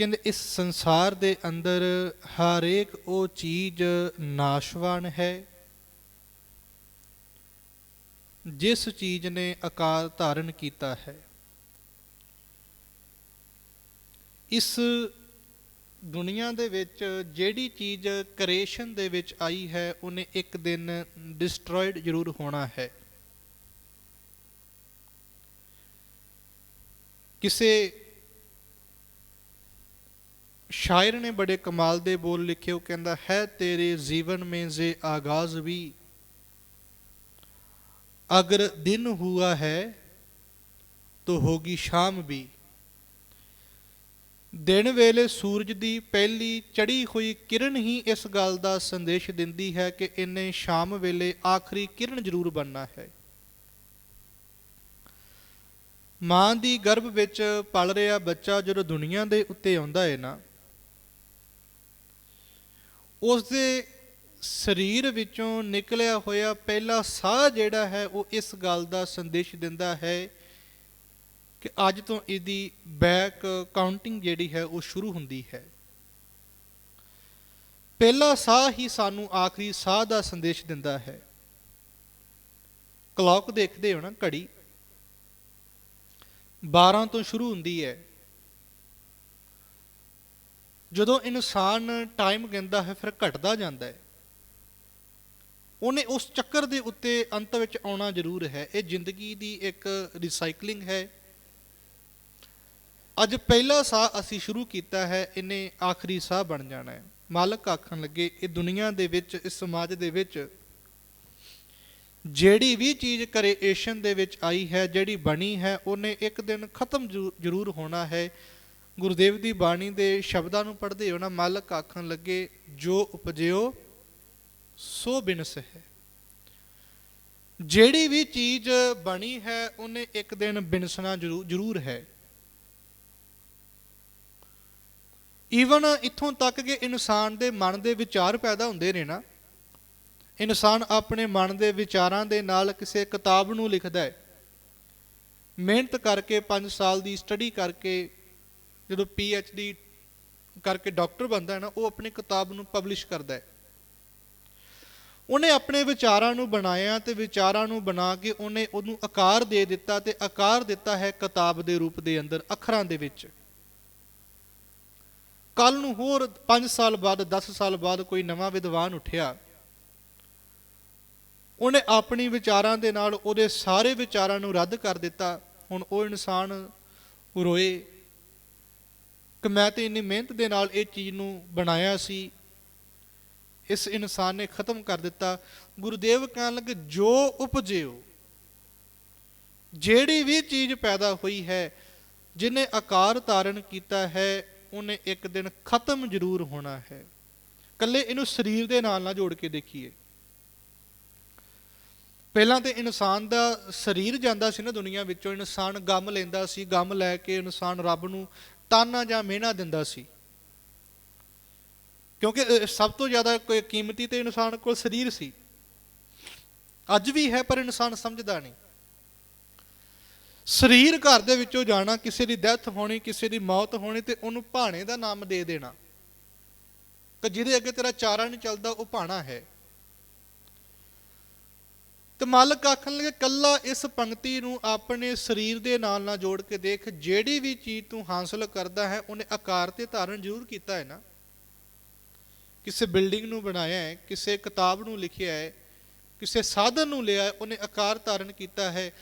ਕਹਿੰਦੇ ਇਸ ਸੰਸਾਰ ਦੇ ਅੰਦਰ ਹਰੇਕ ਉਹ ਚੀਜ਼ ਨਾਸ਼ਵਾਨ ਹੈ। ਜਿਸ ਚੀਜ਼ ਨੇ ਆਕਾਰ ਧਾਰਨ ਕੀਤਾ ਹੈ। ਇਸ ਦੁਨੀਆ ਦੇ ਵਿੱਚ ਜਿਹੜੀ ਚੀਜ਼ ਕ੍ਰੀਏਸ਼ਨ ਦੇ ਵਿੱਚ ਆਈ ਹੈ, ਉਹਨੇ ਇੱਕ ਦਿਨ ਡਿਸਟਰੋਇਡ ਜ਼ਰੂਰ ਹੋਣਾ ਹੈ। ਕਿਸੇ ਸ਼ਾਇਰ ਨੇ ਬੜੇ ਕਮਾਲ ਦੇ ਬੋਲ ਲਿਖੇ, ਉਹ ਕਹਿੰਦਾ, ਹੈ ਤੇਰੇ ਜੀਵਨ ਮੇਂ ਜੇ ਆਗਾਜ਼ ਵੀ। ਅਗਰ ਦਿਨ ਹੁਆ ਹੈ, ਤੋ ਹੋਗੀ ਸ਼ਾਮ ਵੀ। ਦਿਨ ਵੇਲੇ ਸੂਰਜ ਦੀ ਪਹਿਲੀ ਚੜੀ ਹੋਈ ਕਿਰਨ ਹੀ ਇਸ ਗੱਲ ਦਾ ਸੰਦੇਸ਼ ਦਿੰਦੀ ਹੈ ਕਿ ਇਹਨੇ ਸ਼ਾਮ ਵੇਲੇ ਆਖਰੀ ਕਿਰਨ ਜ਼ਰੂਰ ਬਣਨਾ ਹੈ। ਮਾਂ ਦੀ ਗਰਭ ਵਿੱਚ ਪਲ ਰਿਹਾ ਬੱਚਾ ਜਦੋਂ ਦੁਨੀਆ ਦੇ ਉੱਤੇ ਆਉਂਦਾ ਹੈ ਨਾ ਉਸ ਦੇ ਸਰੀਰ ਵਿੱਚੋਂ ਨਿਕਲਿਆ ਹੋਇਆ ਪਹਿਲਾ ਸਾਹ ਜਿਹੜਾ ਹੈ, ਉਹ ਇਸ ਗੱਲ ਦਾ ਸੰਦੇਸ਼ ਦਿੰਦਾ ਹੈ ਕਿ ਅੱਜ ਤੋਂ ਇਹਦੀ ਬੈਕ ਕਾਊਂਟਿੰਗ ਜਿਹੜੀ ਹੈ, ਉਹ ਸ਼ੁਰੂ ਹੁੰਦੀ ਹੈ। ਪਹਿਲਾ ਸਾਹ ਹੀ ਸਾਨੂੰ ਆਖਰੀ ਸਾਹ ਦਾ ਸੰਦੇਸ਼ ਦਿੰਦਾ ਹੈ। ਕਲੌਕ ਦੇਖਦੇ ਹੋ ਨਾ ਘੜੀ? 12 ਤੋਂ ਸ਼ੁਰੂ ਹੁੰਦੀ ਹੈ। ਜਦੋਂ ਇਨਸਾਨ ਟਾਈਮ ਗਿਣਦਾ ਹੈ, ਫਿਰ ਘਟਦਾ ਜਾਂਦਾ ਹੈ। ਉਹਨੇ ਉਸ ਚੱਕਰ ਦੇ ਉੱਤੇ ਅੰਤ ਵਿੱਚ ਆਉਣਾ ਜ਼ਰੂਰ ਹੈ। ਇਹ ਜ਼ਿੰਦਗੀ ਦੀ ਇੱਕ ਰੀਸਾਈਕਲਿੰਗ ਹੈ। ਅੱਜ ਪਹਿਲਾ ਸਾਹ ਅਸੀਂ ਸ਼ੁਰੂ ਕੀਤਾ ਹੈ, ਇਹਨੇ ਆਖਰੀ ਸਾਹ ਬਣ ਜਾਣਾ ਹੈ। ਮਾਲਕ ਆਖਣ ਲੱਗੇ, ਇਹ ਦੁਨੀਆ ਦੇ ਵਿੱਚ, ਇਸ ਸਮਾਜ ਦੇ ਵਿੱਚ ਜਿਹੜੀ ਵੀ ਚੀਜ਼ ਕ੍ਰੀਏਸ਼ਨ ਦੇ ਵਿੱਚ ਆਈ ਹੈ, ਜਿਹੜੀ ਬਣੀ ਹੈ, ਉਹਨੇ ਇੱਕ ਦਿਨ ਖਤਮ ਜ਼ਰੂਰ ਹੋਣਾ ਹੈ। ਗੁਰਦੇਵ ਦੀ ਬਾਣੀ ਦੇ ਸ਼ਬਦਾਂ ਨੂੰ ਪੜ੍ਹਦੇ ਹੋ ਨਾ ਮਾਲਕ ਆਖਣ ਲੱਗੇ, ਜੋ ਉਪਜਿਓ, ਸੋ ਬਿਨਸ ਹੈ ਜਿਹੜੀ ਵੀ ਚੀਜ਼ ਬਣੀ ਹੈ, ਉਹਨੇ ਇੱਕ ਦਿਨ ਬਿਨਸਣਾ ਜ਼ਰੂਰ ਜ਼ਰੂਰ ਹੈ। ਈਵਨ ਇੱਥੋਂ ਤੱਕ ਕਿ ਇਨਸਾਨ ਦੇ ਮਨ ਦੇ ਵਿਚਾਰ ਪੈਦਾ ਹੁੰਦੇ ਨੇ ਨਾ, ਇਨਸਾਨ ਆਪਣੇ ਮਨ ਦੇ ਵਿਚਾਰਾਂ ਦੇ ਨਾਲ ਕਿਸੇ ਕਿਤਾਬ ਨੂੰ ਲਿਖਦਾ ਹੈ। ਮਿਹਨਤ ਕਰਕੇ 5 ਸਾਲ ਦੀ ਸਟੱਡੀ ਕਰਕੇ ਜਦੋਂ ਪੀ ਐਚ ਡੀ ਕਰਕੇ ਡਾਕਟਰ ਬਣਦਾ ਹੈ ਨਾ, ਉਹ ਆਪਣੀ ਕਿਤਾਬ ਨੂੰ ਪਬਲਿਸ਼ ਕਰਦਾ ਹੈ। ਉਹਨੇ ਆਪਣੇ ਵਿਚਾਰਾਂ ਨੂੰ ਬਣਾਇਆ ਤੇ ਵਿਚਾਰਾਂ ਨੂੰ ਬਣਾ ਕੇ ਉਹਨੇ ਉਹਨੂੰ ਆਕਾਰ ਦੇ ਦਿੱਤਾ ਤੇ ਆਕਾਰ ਦਿੱਤਾ ਹੈ ਕਿਤਾਬ ਦੇ ਰੂਪ ਦੇ ਅੰਦਰ, ਅੱਖਰਾਂ ਦੇ ਵਿੱਚ। ਕੱਲ ਨੂੰ ਹੋਰ 5 ਸਾਲ ਬਾਅਦ 10 ਸਾਲ ਬਾਅਦ ਕੋਈ ਨਵਾਂ ਵਿਦਵਾਨ ਉੱਠਿਆ। ਉਹਨੇ ਆਪਣੀ ਵਿਚਾਰਾਂ ਦੇ ਨਾਲ ਉਹਦੇ ਸਾਰੇ ਵਿਚਾਰਾਂ ਨੂੰ ਰੱਦ ਕਰ ਦਿੱਤਾ। ਹੁਣ ਉਹ ਇਨਸਾਨ ਰੋਏ ਕਿ ਮੈਂ ਤੇ ਇੰਨੀ ਮਿਹਨਤ ਦੇ ਨਾਲ ਇਹ ਚੀਜ਼ ਨੂੰ ਬਣਾਇਆ ਸੀ, ਇਸ ਇਨਸਾਨ ਨੇ ਖਤਮ ਕਰ ਦਿੱਤਾ। ਗੁਰਦੇਵ ਕਹਿਣ ਲੱਗੇ, ਜੋ ਉਪਜਿਓ, ਜਿਹੜੀ ਵੀ ਚੀਜ਼ ਪੈਦਾ ਹੋਈ ਹੈ, ਜਿਨੇ ਆਕਾਰ ਧਾਰਨ ਕੀਤਾ ਹੈ, ਉਹਨੇ ਇੱਕ ਦਿਨ ਖਤਮ ਜ਼ਰੂਰ ਹੋਣਾ ਹੈ। ਕੱਲੇ ਇਹਨੂੰ ਸਰੀਰ ਦੇ ਨਾਲ ਨਾ ਜੋੜ ਕੇ ਦੇਖੀਏ। ਪਹਿਲਾਂ ਤੇ ਇਨਸਾਨ ਦਾ ਸਰੀਰ ਜਾਂਦਾ ਸੀ ਨਾ ਦੁਨੀਆ ਵਿੱਚੋਂ, ਇਨਸਾਨ ਗਮ ਲੈਂਦਾ ਸੀ, ਗਮ ਲੈ ਕੇ ਇਨਸਾਨ ਰੱਬ ਨੂੰ ਤਾਨਾ ਜਾਂ ਮਿਹਣਾ ਦਿੰਦਾ ਸੀ। ਕਿਉਂਕਿ ਸਭ ਤੋਂ ਜ਼ਿਆਦਾ ਕੋਈ ਕੀਮਤੀ ਤੇ ਇਨਸਾਨ ਕੋਲ ਸਰੀਰ ਸੀ। ਅੱਜ ਵੀ ਹੈ, ਪਰ ਇਨਸਾਨ ਸਮਝਦਾ ਨਹੀਂ। ਸਰੀਰ ਘਰ ਦੇ ਵਿੱਚੋਂ ਜਾਣਾ, ਕਿਸੇ ਦੀ ਡੈਥ ਹੋਣੀ, ਕਿਸੇ ਦੀ ਮੌਤ ਹੋਣੀ ਤੇ ਉਹਨੂੰ ਭਾਣੇ ਦਾ ਨਾਮ ਦੇ ਦੇਣਾ। ਕਿ ਜਿਹਦੇ ਅੱਗੇ ਤੇਰਾ ਚਾਰਾ ਨਹੀਂ ਚੱਲਦਾ, ਉਹ ਭਾਣਾ ਹੈ। ਤੇ ਮਾਲਕ ਆਖਣ ਲੱਗੇ, ਕੱਲਾ ਇਸ ਪੰਕਤੀ ਨੂੰ ਆਪਣੇ ਸਰੀਰ ਦੇ ਨਾਲ ਨਾ ਜੋੜ ਕੇ ਦੇਖ, ਜਿਹੜੀ ਵੀ ਚੀਜ਼ ਤੂੰ ਹਾਸਲ ਕਰਦਾ ਹੈ, ਉਹਨੇ ਆਕਾਰ ਤੇ ਧਾਰਨ ਜ਼ਰੂਰ ਕੀਤਾ ਹੈ ਨਾ। ਕਿਸੇ ਬਿਲਡਿੰਗ ਨੂੰ ਬਣਾਇਆ ਹੈ, ਕਿਸੇ ਕਿਤਾਬ ਨੂੰ ਲਿਖਿਆ ਹੈ, ਕਿਸੇ ਸਾਧਨ ਨੂੰ ਲਿਆ ਹੈ, ਉਹਨੇ ਆਕਾਰ ਧਾਰਨ ਕੀਤਾ ਹੈ।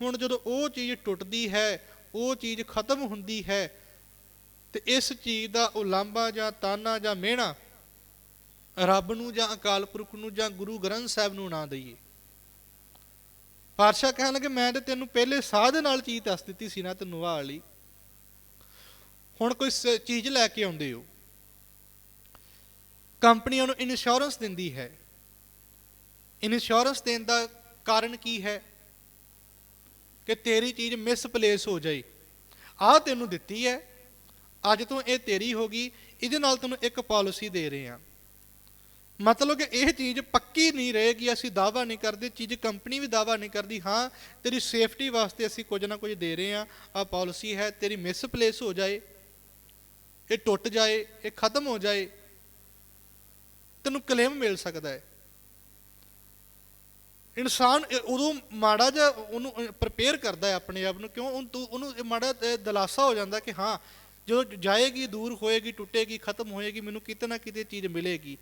ਹੁਣ ਜਦੋਂ ਉਹ ਚੀਜ਼ ਟੁੱਟਦੀ ਹੈ, ਉਹ ਚੀਜ਼ ਖਤਮ ਹੁੰਦੀ ਹੈ, ਤੇ ਇਸ ਚੀਜ਼ ਦਾ ਉਲਾਂਭਾ ਜਾਂ ਤਾਨਾ ਜਾਂ ਮਿਹਣਾ ਰੱਬ ਨੂੰ ਜਾਂ ਅਕਾਲ ਪੁਰਖ ਨੂੰ ਜਾਂ ਗੁਰੂ ਗ੍ਰੰਥ ਸਾਹਿਬ ਨੂੰ ਨਾ ਦਈਏ। ਪਾਤਸ਼ਾਹ ਕਹਿਣ ਲੱਗੇ, ਮੈਂ ਤੇ ਤੈਨੂੰ ਪਹਿਲੇ ਸਾਹ ਦੇ ਨਾਲ ਚੀਜ਼ ਦੱਸ ਦਿੱਤੀ ਸੀ ਨਾ ਤੈਨੂੰ ਆਹ ਵਾਲੀ। ਹੁਣ ਕੋਈ ਸ- ਚੀਜ਼ ਲੈ ਕੇ ਆਉਂਦੇ ਹੋ। ਕੰਪਨੀਆਂ ਨੂੰ ਇੰਸ਼ੋਰੈਂਸ ਦਿੰਦੀ ਹੈ। ਇੰਸ਼ੋਰੈਂਸ ਦੇਣ ਦਾ ਕਾਰਨ ਕੀ ਹੈ? ਕਿ ਤੇਰੀ ਚੀਜ਼ ਮਿਸਪਲੇਸ ਹੋ ਜਾਏ ਆਹ ਤੈਨੂੰ ਦਿੱਤੀ ਹੈ। ਅੱਜ ਤੋਂ ਇਹ ਤੇਰੀ ਹੋ ਗਈ। ਇਹਦੇ ਨਾਲ ਤੈਨੂੰ ਇੱਕ ਪਾਲਿਸੀ ਦੇ ਰਹੇ ਹਾਂ। ਮਤਲਬ ਕਿ ਇਹ ਚੀਜ਼ ਪੱਕੀ ਨਹੀਂ ਰਹੇਗੀ ਅਸੀਂ ਦਾਵਾ ਨਹੀਂ ਕਰਦੇ, ਚੀਜ਼ ਕੰਪਨੀ ਵੀ ਦਾਵਾ ਨਹੀਂ ਕਰਦੀ, ਹਾਂ, ਤੇਰੀ ਸੇਫਟੀ ਵਾਸਤੇ ਅਸੀਂ ਕੁਝ ਨਾ ਕੁਝ ਦੇ ਰਹੇ ਹਾਂ ਆ ਪਾਲਿਸੀ ਹੈ, ਤੇਰੀ ਮਿਸਪਲੇਸ ਹੋ ਜਾਏ, ਇਹ ਟੁੱਟ ਜਾਏ, ਇਹ ਖਤਮ ਹੋ ਜਾਏ, ਤੈਨੂੰ ਕਲੇਮ ਮਿਲ ਸਕਦਾ ਹੈ। ਇਨਸਾਨ ਉਦੋਂ ਮਾੜਾ ਜਿਹਾ ਉਹਨੂੰ ਪ੍ਰਪੇਅਰ ਕਰਦਾ ਹੈ ਆਪਣੇ ਆਪ ਨੂੰ, ਕਿਉਂ? ਉਹਨੂੰ ਤੂੰ- ਉਹਨੂੰ ਮਾੜਾ ਇਹ ਦਿਲਾਸਾ ਹੋ ਜਾਂਦਾ ਕਿ ਹਾਂ, ਜਦੋਂ ਜਾਏਗੀ, ਦੂਰ ਹੋਏਗੀ, ਟੁੱਟੇਗੀ, ਖਤਮ ਹੋਏਗੀ, ਮੈਨੂੰ ਕਿਤੇ ਨਾ ਕਿਤੇ ਚੀਜ਼ ਮਿਲੇਗੀ।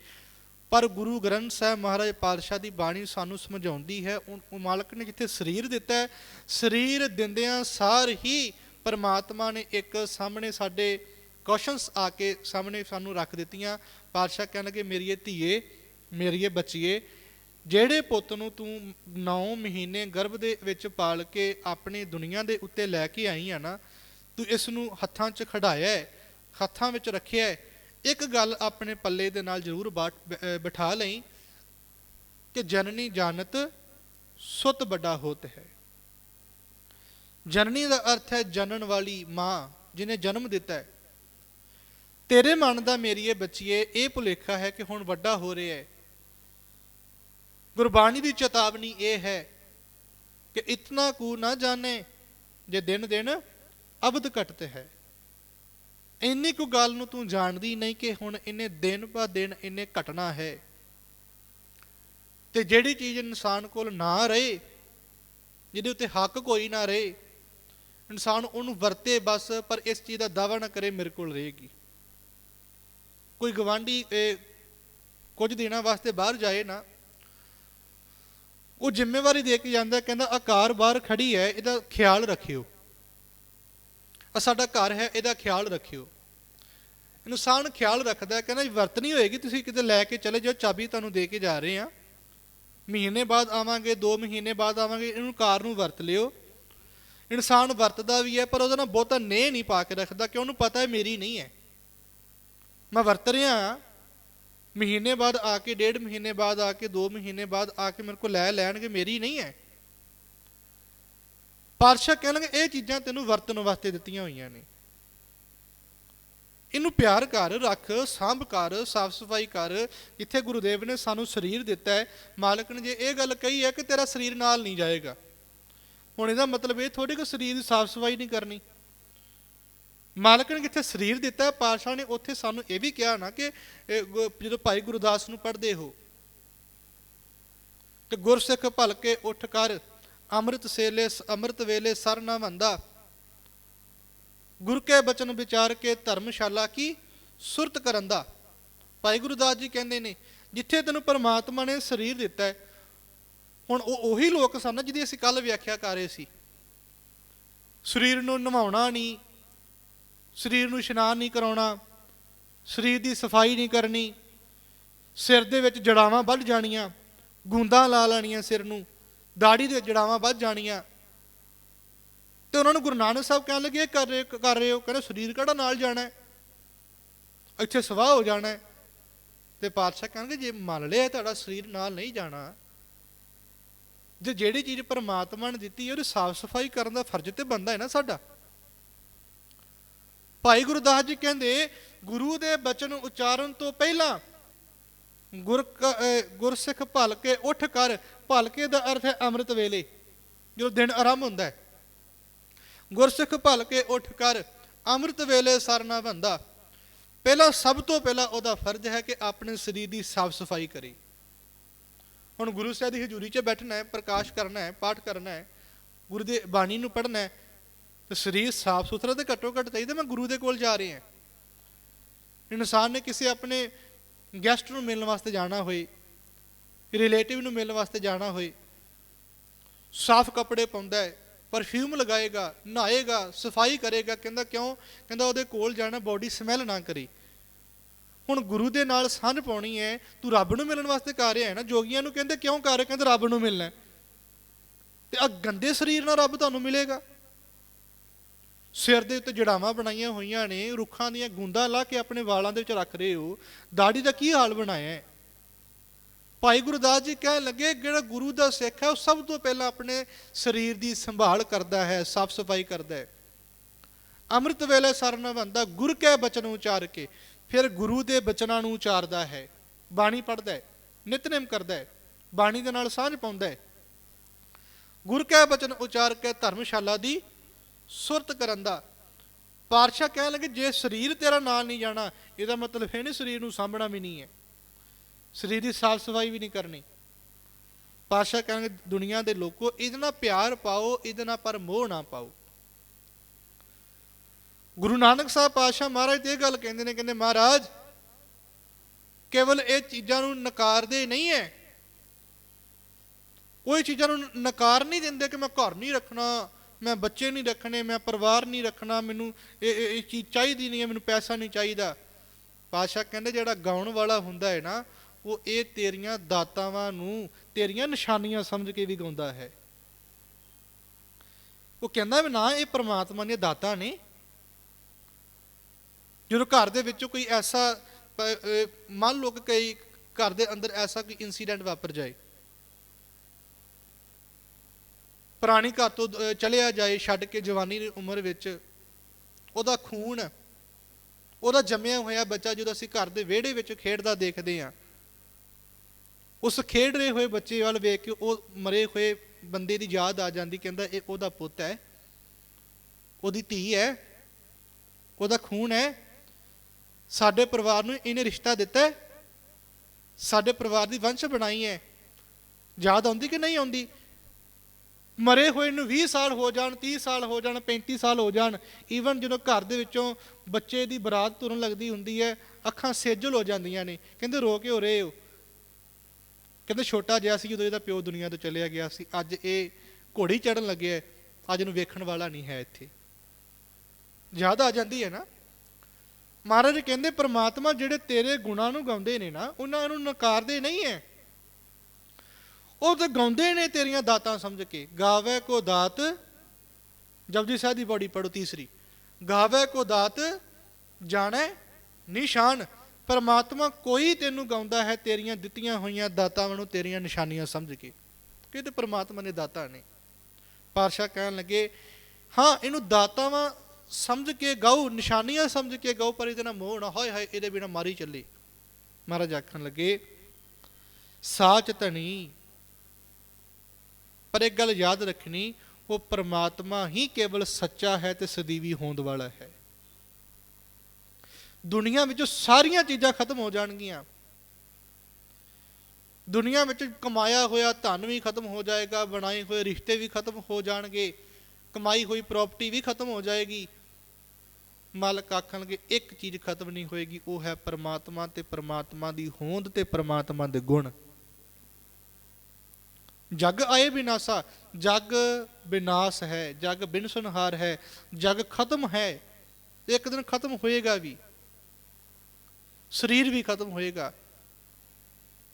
ਪਰ ਗੁਰੂ ਗ੍ਰੰਥ ਸਾਹਿਬ ਮਹਾਰਾਜ ਪਾਤਸ਼ਾਹ ਦੀ ਬਾਣੀ ਸਾਨੂੰ ਸਮਝਾਉਂਦੀ ਹੈ ਉਹ ਮਾਲਕ ਨੇ ਜਿੱਥੇ ਸਰੀਰ ਦਿੱਤਾ ਹੈ, ਸਰੀਰ ਦਿੰਦਿਆਂ ਸਾਰ ਹੀ ਪਰਮਾਤਮਾ ਨੇ ਇੱਕ ਸਾਹਮਣੇ ਸਾਡੇ ਕੁਐਸਚਨਸ ਆ ਕੇ ਸਾਹਮਣੇ ਸਾਨੂੰ ਰੱਖ ਦਿੱਤੀਆਂ। ਪਾਤਸ਼ਾਹ ਕਹਿਣ ਲੱਗੇ, ਮੇਰੀਏ ਧੀਏ, ਮੇਰੀਏ ਬੱਚੀਏ, ਜਿਹੜੇ ਪੁੱਤ ਨੂੰ ਤੂੰ 9 ਮਹੀਨੇ ਗਰਭ ਦੇ ਵਿੱਚ ਪਾਲ ਕੇ ਆਪਣੀ ਦੁਨੀਆ ਦੇ ਉੱਤੇ ਲੈ ਕੇ ਆਈ ਆ ਨਾ, ਤੂੰ ਇਸ ਨੂੰ ਹੱਥਾਂ 'ਚ ਖੜਾਇਆ ਹੈ, ਹੱਥਾਂ ਵਿੱਚ ਰੱਖਿਆ ਹੈ ਇੱਕ ਗੱਲ ਆਪਣੇ ਪੱਲੇ ਦੇ ਨਾਲ ਜ਼ਰੂਰ ਬਿਠਾ ਲਈ ਕਿ ਜਨਨੀ ਜਾਣਤ ਸੁਤ ਵੱਡਾ ਹੋਤ ਹੈ। ਜਨਨੀ ਦਾ ਅਰਥ ਹੈ ਜਨਨ ਵਾਲੀ ਮਾਂ ਜਿਨੇ ਜਨਮ ਦਿੱਤਾ ਹੈ। ਤੇਰੇ ਮਨ ਦਾ ਮੇਰੀਏ ਬੱਚੀਏ, ਇਹ ਭੁਲੇਖਾ ਹੈ ਕਿ ਹੁਣ ਵੱਡਾ ਹੋ ਰਿਹਾ ਹੈ। ਗੁਰਬਾਣੀ ਦੀ ਚੇਤਾਵਨੀ ਇਹ ਹੈ ਕਿ ਇਤਨਾ ਕੂ ਨਾ ਜਾਣੇ, ਜੇ ਦਿਨ ਦਿਨ ਅਬਦ ਘਟਤੇ ਹੈ। ਇੰਨੀ ਕੁ ਗੱਲ ਨੂੰ ਤੂੰ ਜਾਣਦੀ ਨਹੀਂ ਕਿ ਹੁਣ ਇਹਨੇ ਦਿਨ ਬਾ ਦਿਨ ਇਹਨੇ ਘਟਣਾ ਹੈ। ਤੇ ਜਿਹੜੀ ਚੀਜ਼ ਇਨਸਾਨ ਕੋਲ ਨਾ ਰਹੇ, ਜਿਹਦੇ ਉੱਤੇ ਹੱਕ ਕੋਈ ਨਾ ਰਹੇ, ਇਨਸਾਨ ਉਹਨੂੰ ਵਰਤੇ ਬਸ, ਪਰ ਇਸ ਚੀਜ਼ ਦਾ ਦਾਵਾ ਨਾ ਕਰੇ ਮੇਰੇ ਕੋਲ ਰਹੇਗੀ। ਕੋਈ ਗਵਾਂਢੀ ਕੁਝ ਦਿਨਾਂ ਵਾਸਤੇ ਬਾਹਰ ਜਾਏ ਨਾ, ਉਹ ਜ਼ਿੰਮੇਵਾਰੀ ਦੇ ਕੇ ਜਾਂਦਾ, ਕਹਿੰਦਾ ਆਕਾਰ ਬਾਹਰ ਖੜੀ ਹੈ, ਇਹਦਾ ਖਿਆਲ ਰੱਖਿਓ। ਆ ਸਾਡਾ ਘਰ ਹੈ, ਇਹਦਾ ਖਿਆਲ ਰੱਖਿਓ। ਇਨਸਾਨ ਖਿਆਲ ਰੱਖਦਾ ਕਹਿੰਦਾ ਜੀ ਵਰਤਨੀ ਹੋਏਗੀ, ਤੁਸੀਂ ਕਿਤੇ ਲੈ ਕੇ ਚਲੇ ਜਾਓ, ਚਾਬੀ ਤੁਹਾਨੂੰ ਦੇ ਕੇ ਜਾ ਰਹੇ ਆ ਮਹੀਨੇ ਬਾਅਦ ਆਵਾਂਗੇ 2 ਮਹੀਨੇ ਬਾਅਦ ਆਵਾਂਗੇ, ਇਹਨੂੰ ਕਾਰ ਨੂੰ ਵਰਤ ਲਿਓ। ਇਨਸਾਨ ਵਰਤਦਾ ਵੀ ਹੈ, ਪਰ ਉਹਦੇ ਨਾਲ ਬਹੁਤਾ ਨੇਹ ਨਹੀਂ ਪਾ ਕੇ ਰੱਖਦਾ ਕਿ ਉਹਨੂੰ ਪਤਾ ਹੈ ਮੇਰੀ ਨਹੀਂ ਹੈ। ਮੈਂ ਵਰਤ ਰਿਹਾ ਹਾਂ। ਮਹੀਨੇ ਬਾਅਦ ਆ ਕੇ, ਡੇਢ ਮਹੀਨੇ ਬਾਅਦ ਆ ਕੇ 2 ਮਹੀਨੇ ਬਾਅਦ ਆ ਕੇ ਮੇਰੇ ਕੋਲ ਲੈ ਲੈਣਗੇ, ਮੇਰੀ ਨਹੀਂ ਹੈ। ਪਾਤਸ਼ਾਹ ਕਹਿਣਗੇ, ਇਹ ਚੀਜ਼ਾਂ ਤੈਨੂੰ ਵਰਤਣ ਵਾਸਤੇ ਦਿੱਤੀਆਂ ਹੋਈਆਂ ਨੇ। ਇਹਨੂੰ ਪਿਆਰ ਕਰ, ਰੱਖ, ਸਾਂਭ ਕਰ, ਸਾਫ਼ ਸਫ਼ਾਈ ਕਰ। ਜਿੱਥੇ ਗੁਰੂਦੇਵ ਨੇ ਸਾਨੂੰ ਸਰੀਰ ਦਿੱਤਾ ਹੈ। ਮਾਲਕ ਨੇ ਜੇ ਇਹ ਗੱਲ ਕਹੀ ਹੈ ਕਿ ਤੇਰਾ ਸਰੀਰ ਨਾਲ ਨਹੀਂ ਜਾਏਗਾ, ਹੁਣ ਇਹਦਾ ਮਤਲਬ ਇਹ ਥੋੜੀ ਕਿ ਸਰੀਰ ਦੀ ਸਾਫ਼ ਸਫ਼ਾਈ ਨਹੀਂ ਕਰਨੀ। ਮਾਲਕ ਨੇ ਕਿੱਥੇ ਸਰੀਰ ਦਿੱਤਾ ਪਾਤਸ਼ਾਹ ਨੇ ਉੱਥੇ ਸਾਨੂੰ ਇਹ ਵੀ ਕਿਹਾ ਨਾ ਕਿ ਜਦੋਂ ਭਾਈ ਗੁਰਦਾਸ ਨੂੰ ਪੜ੍ਹਦੇ ਹੋ ਕਿ ਗੁਰਸਿੱਖ ਭਲਕੇ ਉੱਠ ਕਰ। ਅੰਮ੍ਰਿਤ ਸੇਲੇ ਅੰਮ੍ਰਿਤ ਵੇਲੇ ਸਰ ਨਾ ਵੰਦਾ। ਗੁਰ ਕੇ ਬਚਨ ਵਿਚਾਰ ਕੇ ਧਰਮਸ਼ਾਲਾ ਕੀ ਸੁਰਤ ਕਰਨ ਦਾ ਭਾਈ ਗੁਰਦਾਸ ਜੀ ਕਹਿੰਦੇ ਨੇ, ਜਿੱਥੇ ਤੈਨੂੰ ਪਰਮਾਤਮਾ ਨੇ ਸਰੀਰ ਦਿੱਤਾ ਹੈ, ਹੁਣ ਉਹ ਉਹੀ ਲੋਕ ਸਨ ਜਿਹਦੀ ਅਸੀਂ ਕੱਲ ਵਿਆਖਿਆ ਕਰ ਰਹੇ ਸੀ। ਸਰੀਰ ਨੂੰ ਨਵਾਉਣਾ ਨਹੀਂ, ਸਰੀਰ ਨੂੰ ਇਸ਼ਨਾਨ ਨਹੀਂ ਕਰਾਉਣਾ, ਸਰੀਰ ਦੀ ਸਫ਼ਾਈ ਨਹੀਂ ਕਰਨੀ, ਸਿਰ ਦੇ ਵਿੱਚ ਜੜਾਵਾਂ ਵੱਢ ਜਾਣੀਆਂ, ਗੂੰਦਾਂ ਲਾ ਲੈਣੀਆਂ ਸਿਰ ਨੂੰ। ਦਾੜੀ ਦੇ ਜੜਾਵਾਂ ਵੱਧ ਜਾਣੀਆਂ। ਤੇ ਉਹਨਾਂ ਨੂੰ ਗੁਰੂ ਨਾਨਕ ਸਾਹਿਬ ਕਹਿਣ ਲੱਗੇ ਇਹ ਕਰ ਰਹੇ ਕਰ ਰਹੇ ਹੋ। ਕਹਿੰਦੇ, ਸਰੀਰ ਕਿਹੜਾ ਨਾਲ ਜਾਣਾ ਹੈ? ਇੱਥੇ ਸਵਾਹ ਹੋ ਜਾਣਾ ਹੈ। ਤੇ ਪਾਤਸ਼ਾਹ ਕਹਿੰਦੇ ਜੇ ਮੰਨ ਲਿਆ ਤੁਹਾਡਾ ਸਰੀਰ ਨਾਲ ਨਹੀਂ ਜਾਣਾ, ਜੇ ਜਿਹੜੀ ਚੀਜ਼ ਪਰਮਾਤਮਾ ਨੇ ਦਿੱਤੀ ਹੈ, ਉਹਦੀ ਸਾਫ਼ ਸਫ਼ਾਈ ਕਰਨ ਦਾ ਫਰਜ਼ ਤੇ ਬੰਦਾ ਹੈ ਨਾ ਸਾਡਾ। ਭਾਈ ਗੁਰਦਾਸ ਜੀ ਕਹਿੰਦੇ, ਗੁਰੂ ਦੇ ਬਚਨ ਉਚਾਰਨ ਤੋਂ ਪਹਿਲਾਂ ਗੁਰ ਗੁਰਸਿੱਖ ਭਲਕੇ ਉੱਠ ਕਰ ਭਲਕੇ ਦਾ ਅਰਥ ਹੈ ਅੰਮ੍ਰਿਤ ਵੇਲੇ, ਜਦੋਂ ਦਿਨ ਆਰੰਭ ਹੁੰਦਾ ਹੈ। ਗੁਰਸਿੱਖ ਭਲਕੇ ਉੱਠ ਕਰ, ਅੰਮ੍ਰਿਤ ਵੇਲੇ ਸਰਨਾ ਬੰਦਾ। ਪਹਿਲਾਂ ਸਭ ਤੋਂ ਪਹਿਲਾਂ ਉਹਦਾ ਫਰਜ਼ ਹੈ ਕਿ ਆਪਣੇ ਸਰੀਰ ਦੀ ਸਾਫ਼ ਸਫ਼ਾਈ ਕਰੇ। ਹੁਣ ਗੁਰੂ ਸਾਹਿਬ ਦੀ ਹਜ਼ੂਰੀ 'ਚ ਬੈਠਣਾ ਹੈ, ਪ੍ਰਕਾਸ਼ ਕਰਨਾ ਹੈ, ਪਾਠ ਕਰਨਾ ਹੈ, ਗੁਰੂ ਦੇ ਬਾਣੀ ਨੂੰ ਪੜ੍ਹਨਾ ਹੈ, ਤੇ ਸਰੀਰ ਸਾਫ਼ ਸੁਥਰਾ ਤੇ ਘੱਟੋ ਘੱਟ ਚਾਹੀਦਾ, ਮੈਂ ਗੁਰੂ ਦੇ ਕੋਲ ਜਾ ਰਿਹਾ ਇਨਸਾਨ ਨੇ ਕਿਸੇ ਆਪਣੇ ਗੈਸਟ ਨੂੰ ਮਿਲਣ ਵਾਸਤੇ ਜਾਣਾ ਹੋਏ ਰਿਲੇਟਿਵ ਨੂੰ ਮਿਲਣ ਵਾਸਤੇ ਜਾਣਾ ਹੋਏ ਸਾਫ਼ ਕੱਪੜੇ ਪਾਉਂਦਾ ਹੈ ਪਰਫਿਊਮ ਲਗਾਏਗਾ, ਨਹਾਏਗਾ, ਸਫ਼ਾਈ ਕਰੇਗਾ, ਕਹਿੰਦਾ ਕਿਉਂ? ਕਹਿੰਦਾ ਉਹਦੇ ਕੋਲ ਜਾਣਾ ਬਾਡੀ ਸਮੈਲ ਨਾ ਕਰੇ। ਹੁਣ ਗੁਰੂ ਦੇ ਨਾਲ ਸਾਂਝ ਪਾਉਣੀ ਹੈ, ਤੂੰ ਰੱਬ ਨੂੰ ਮਿਲਣ ਵਾਸਤੇ ਕਰ ਰਿਹਾ ਹੈ ਨਾ, ਜੋਗੀਆਂ ਨੂੰ ਕਹਿੰਦੇ ਕਿਉਂ ਕਰ ਰਿਹਾ ਕਹਿੰਦੇ ਰੱਬ ਨੂੰ ਮਿਲਣਾ ਹੈ। ਤੇ ਆ ਗੰਦੇ ਸਰੀਰ ਨਾਲ ਰੱਬ ਤੁਹਾਨੂੰ ਮਿਲੇਗਾ। ਸਿਰ ਦੇ ਉੱਤੇ ਜੜਾਵਾਂ ਬਣਾਈਆਂ ਹੋਈਆਂ ਨੇ, ਰੁੱਖਾਂ ਦੀਆਂ ਗੁੰਦਾਂ ਲਾ ਕੇ ਆਪਣੇ ਵਾਲਾਂ ਦੇ ਵਿੱਚ ਰੱਖ ਰਹੇ ਹੋ। ਦਾੜੀ ਦਾ ਕੀ ਹਾਲ ਬਣਾਇਆ ਹੈ? ਭਾਈ ਗੁਰਦਾਸ ਜੀ ਕਹਿਣ ਲੱਗੇ, ਜਿਹੜਾ ਗੁਰੂ ਦਾ ਸਿੱਖ ਹੈ, ਉਹ ਸਭ ਤੋਂ ਪਹਿਲਾਂ ਆਪਣੇ ਸਰੀਰ ਦੀ ਸੰਭਾਲ ਕਰਦਾ ਹੈ, ਸਾਫ਼ ਸਫ਼ਾਈ ਕਰਦਾ ਹੈ। ਅੰਮ੍ਰਿਤ ਵੇਲੇ ਸਰਨਾ ਬੰਦਾ, ਗੁਰ ਕੇ ਬਚਨ ਉਚਾਰ ਕੇ, ਫਿਰ ਗੁਰੂ ਦੇ ਬਚਨਾਂ ਨੂੰ ਉਚਾਰਦਾ ਹੈ। ਬਾਣੀ ਪੜ੍ਹਦਾ ਹੈ, ਨਿਤਨੇਮ ਕਰਦਾ ਹੈ, ਬਾਣੀ ਦੇ ਨਾਲ ਸਾਂਝ ਪਾਉਂਦਾ ਹੈ। ਗੁਰ ਕੇ ਬਚਨ ਉਚਾਰ ਕੇ ਧਰਮਸ਼ਾਲਾ ਦੀ ਸੁਰਤ ਕਰਨ ਦਾ। ਪਾਤਸ਼ਾਹ ਕਹਿਣ ਲੱਗੇ, ਜੇ ਸਰੀਰ ਤੇਰਾ ਨਾਲ ਨਹੀਂ ਜਾਣਾ, ਇਹਦਾ ਮਤਲਬ ਇਹ ਨਹੀਂ ਸਰੀਰ ਨੂੰ ਸਾਂਭਣਾ ਵੀ ਨਹੀਂ ਹੈ। ਸਰੀਰ ਦੀ ਸਾਫ਼ ਸਫ਼ਾਈ ਵੀ ਨਹੀਂ ਕਰਨੀ। ਪਾਤਸ਼ਾਹ ਕਹਿੰਦੇ ਦੁਨੀਆ ਦੇ ਲੋਕੋ, ਇਹਦੇ ਨਾਲ ਪਿਆਰ ਪਾਓ, ਇਹਦੇ ਨਾਲ ਪਰ ਮੋਹ ਨਾ ਪਾਓ। ਗੁਰੂ ਨਾਨਕ ਸਾਹਿਬ ਪਾਤਸ਼ਾਹ ਮਹਾਰਾਜ ਤੇ ਇਹ ਗੱਲ ਕਹਿੰਦੇ ਨੇ, ਕਹਿੰਦੇ, ਮਹਾਰਾਜ, ਕੇਵਲ ਇਹ ਚੀਜ਼ਾਂ ਨੂੰ ਨਕਾਰਦੇ ਨਹੀਂ ਹੈ। ਉਹ ਇਹ ਚੀਜ਼ਾਂ ਨੂੰ ਨਕਾਰ ਨਹੀਂ ਦਿੰਦੇ ਕਿ ਮੈਂ ਘਰ ਨਹੀਂ ਰੱਖਣਾ ਮੈਂ ਬੱਚੇ ਨਹੀਂ ਰੱਖਣੇ, ਮੈਂ ਪਰਿਵਾਰ ਨਹੀਂ ਰੱਖਣਾ, ਮੈਨੂੰ ਇਹ ਇਹ ਚੀਜ਼ ਚਾਹੀਦੀ ਨਹੀਂ ਹੈ, ਮੈਨੂੰ ਪੈਸਾ ਨਹੀਂ ਚਾਹੀਦਾ। ਪਾਤਸ਼ਾਹ ਕਹਿੰਦੇ ਜਿਹੜਾ ਗਾਉਣ ਵਾਲਾ ਹੁੰਦਾ ਹੈ ਨਾ, ਉਹ ਇਹ ਤੇਰੀਆਂ ਦਾਤਾਵਾਂ ਨੂੰ ਤੇਰੀਆਂ ਨਿਸ਼ਾਨੀਆਂ ਸਮਝ ਕੇ ਵੀ ਗਾਉਂਦਾ ਹੈ। ਉਹ ਕਹਿੰਦਾ ਵੀ ਨਾ, ਇਹ ਪ੍ਰਮਾਤਮਾ ਦੀਆਂ ਦਾਤਾਂ ਨੇ। ਜਦੋਂ ਘਰ ਦੇ ਵਿੱਚੋਂ ਕੋਈ ਐਸਾ ਮੰਨ ਲਓ ਕਿ ਕਈ ਘਰ ਦੇ ਅੰਦਰ ਐਸਾ ਕੋਈ ਇਨਸੀਡੈਂਟ ਵਾਪਰ ਜਾਏ ਪੁਰਾਣੀ ਘਰ ਤੋਂ ਚਲਿਆ ਜਾਏ, ਛੱਡ ਕੇ ਜਵਾਨੀ ਦੀ ਉਮਰ ਵਿੱਚ, ਉਹਦਾ ਖੂਨ, ਉਹਦਾ ਜੰਮਿਆ ਹੋਇਆ ਬੱਚਾ ਜਦੋਂ ਅਸੀਂ ਘਰ ਦੇ ਵਿਹੜੇ ਵਿੱਚ ਖੇਡਦਾ ਦੇਖਦੇ ਹਾਂ, ਉਸ ਖੇਡ ਰਹੇ ਹੋਏ ਬੱਚੇ ਵੱਲ ਵੇਖ ਕੇ ਉਹ ਮਰੇ ਹੋਏ ਬੰਦੇ ਦੀ ਯਾਦ ਆ ਜਾਂਦੀ, ਕਹਿੰਦਾ ਇਹ ਉਹਦਾ ਪੁੱਤ ਹੈ, ਉਹਦੀ ਧੀ ਹੈ, ਉਹਦਾ ਖੂਨ ਹੈ, ਸਾਡੇ ਪਰਿਵਾਰ ਨੂੰ ਇਹਨੇ ਰਿਸ਼ਤਾ ਦਿੱਤਾ ਸਾਡੇ ਪਰਿਵਾਰ ਦੀ ਵੰਸ਼ ਬਣਾਈ ਹੈ, ਯਾਦ ਆਉਂਦੀ ਕਿ ਨਹੀਂ ਆਉਂਦੀ? ਮਰੇ ਹੋਏ ਨੂੰ 20 ਸਾਲ ਹੋ ਜਾਣ 30 ਸਾਲ ਹੋ ਜਾਣ 35 ਸਾਲ ਹੋ ਜਾਣ ਈਵਨ ਜਦੋਂ ਘਰ ਦੇ ਵਿੱਚੋਂ ਬੱਚੇ ਦੀ ਬਰਾਤ ਤੁਰਨ ਲੱਗਦੀ ਹੁੰਦੀ ਹੈ, ਅੱਖਾਂ ਸੇਜਲ ਹੋ ਜਾਂਦੀਆਂ ਨੇ, ਕਹਿੰਦੇ ਰੋ ਕੇ ਹੋ ਰਹੇ ਹੋ ਕਹਿੰਦੇ ਛੋਟਾ ਜਿਹਾ ਸੀ ਜਦੋਂ ਇਹਦਾ ਪਿਓ ਦੁਨੀਆ ਤੋਂ ਚਲਿਆ ਗਿਆ ਸੀ, ਅੱਜ ਇਹ ਘੋੜੀ ਚੜਨ ਲੱਗਿਆ ਅੱਜ ਨੂੰ ਵੇਖਣ ਵਾਲਾ ਨਹੀਂ ਹੈ ਇੱਥੇ। ਯਾਦ ਆ ਜਾਂਦੀ ਹੈ ਨਾ? ਮਹਾਰਾਜ ਕਹਿੰਦੇ ਪ੍ਰਮਾਤਮਾ ਜਿਹੜੇ ਤੇਰੇ ਗੁਣਾਂ ਨੂੰ ਗਾਉਂਦੇ ਨੇ ਨਾ, ਉਹਨਾਂ ਨੂੰ ਨਕਾਰਦੇ ਨਹੀਂ ਹੈ। ਉਹ ਤਾਂ ਗਾਉਂਦੇ ਨੇ ਤੇਰੀਆਂ ਦਾਤਾਂ ਸਮਝ ਕੇ। ਗਾਵੇ ਕੋ ਦਾਤ, ਜਪਜੀ ਸਾਹਿਬ ਦੀ ਬੜੀ ਪੜੋ ਤੀਸਰੀ। ਗਾਵੇ ਕੋ ਦਾਤ, ਜਾਣੈ ਨਿਸ਼ਾਨ। ਪਰਮਾਤਮਾ ਕੋਈ ਤੈਨੂੰ ਗਾਉਂਦਾ ਹੈ ਤੇਰੀਆਂ ਦਿੱਤੀਆਂ ਹੋਈਆਂ ਦਾਤਾਂ ਨੂੰ ਤੇਰੀਆਂ ਨਿਸ਼ਾਨੀਆਂ ਸਮਝ ਕੇ। ਕਿ ਤੇ ਪਰਮਾਤਮਾ ਨੇ ਦਾਤਾ ਨੇ। ਪਾਤਸ਼ਾਹ ਕਹਿਣ ਲੱਗੇ, ਹਾਂ, ਇਹਨੂੰ ਦਾਤਾਵਾਂ ਸਮਝ ਕੇ ਗਾਓ, ਨਿਸ਼ਾਨੀਆਂ ਸਮਝ ਕੇ ਗਾਓ, ਪਰ ਇਹਦੇ ਨਾਲ ਮੋਹ ਨਾ, ਹੋਏ ਹੋਏ, ਇਹਦੇ ਬਿਨਾ ਮਾਰੀ ਚੱਲੇ। ਮਹਾਰਾਜ ਆਖਣ ਲੱਗੇ ਸਾਚ ਧਣੀ ਪਰ ਇੱਕ ਗੱਲ ਯਾਦ ਰੱਖਣੀ, ਉਹ ਪਰਮਾਤਮਾ ਹੀ ਕੇਵਲ ਸੱਚਾ ਹੈ ਤੇ ਸਦੀਵੀ ਹੋਂਦ ਵਾਲਾ ਹੈ। ਦੁਨੀਆ ਵਿੱਚੋਂ ਸਾਰੀਆਂ ਚੀਜ਼ਾਂ ਖਤਮ ਹੋ ਜਾਣਗੀਆਂ। ਦੁਨੀਆ ਵਿੱਚ ਕਮਾਇਆ ਹੋਇਆ ਧਨ ਵੀ ਖਤਮ ਹੋ ਜਾਏਗਾ, ਬਣਾਏ ਹੋਏ ਰਿਸ਼ਤੇ ਵੀ ਖਤਮ ਹੋ ਜਾਣਗੇ, ਕਮਾਈ ਹੋਈ ਪ੍ਰਾਪਰਟੀ ਵੀ ਖਤਮ ਹੋ ਜਾਏਗੀ। ਮਾਲਕ ਆਖਣਗੇ, ਇੱਕ ਚੀਜ਼ ਖਤਮ ਨਹੀਂ ਹੋਏਗੀ, ਉਹ ਹੈ ਪਰਮਾਤਮਾ ਤੇ ਪਰਮਾਤਮਾ ਦੀ ਹੋਂਦ ਤੇ ਪਰਮਾਤਮਾ ਦੇ ਗੁਣ। ਜਗ ਆਏ ਵਿਨਾਸਾ ਜਗ ਵਿਨਾਸ਼ ਹੈ, ਜਗ ਬਿਨਸਨਹਾਰ ਹੈ, ਜਗ ਖਤਮ ਹੈ, ਇੱਕ ਦਿਨ ਖਤਮ ਹੋਏਗਾ ਵੀ, ਸਰੀਰ ਵੀ ਖਤਮ ਹੋਏਗਾ।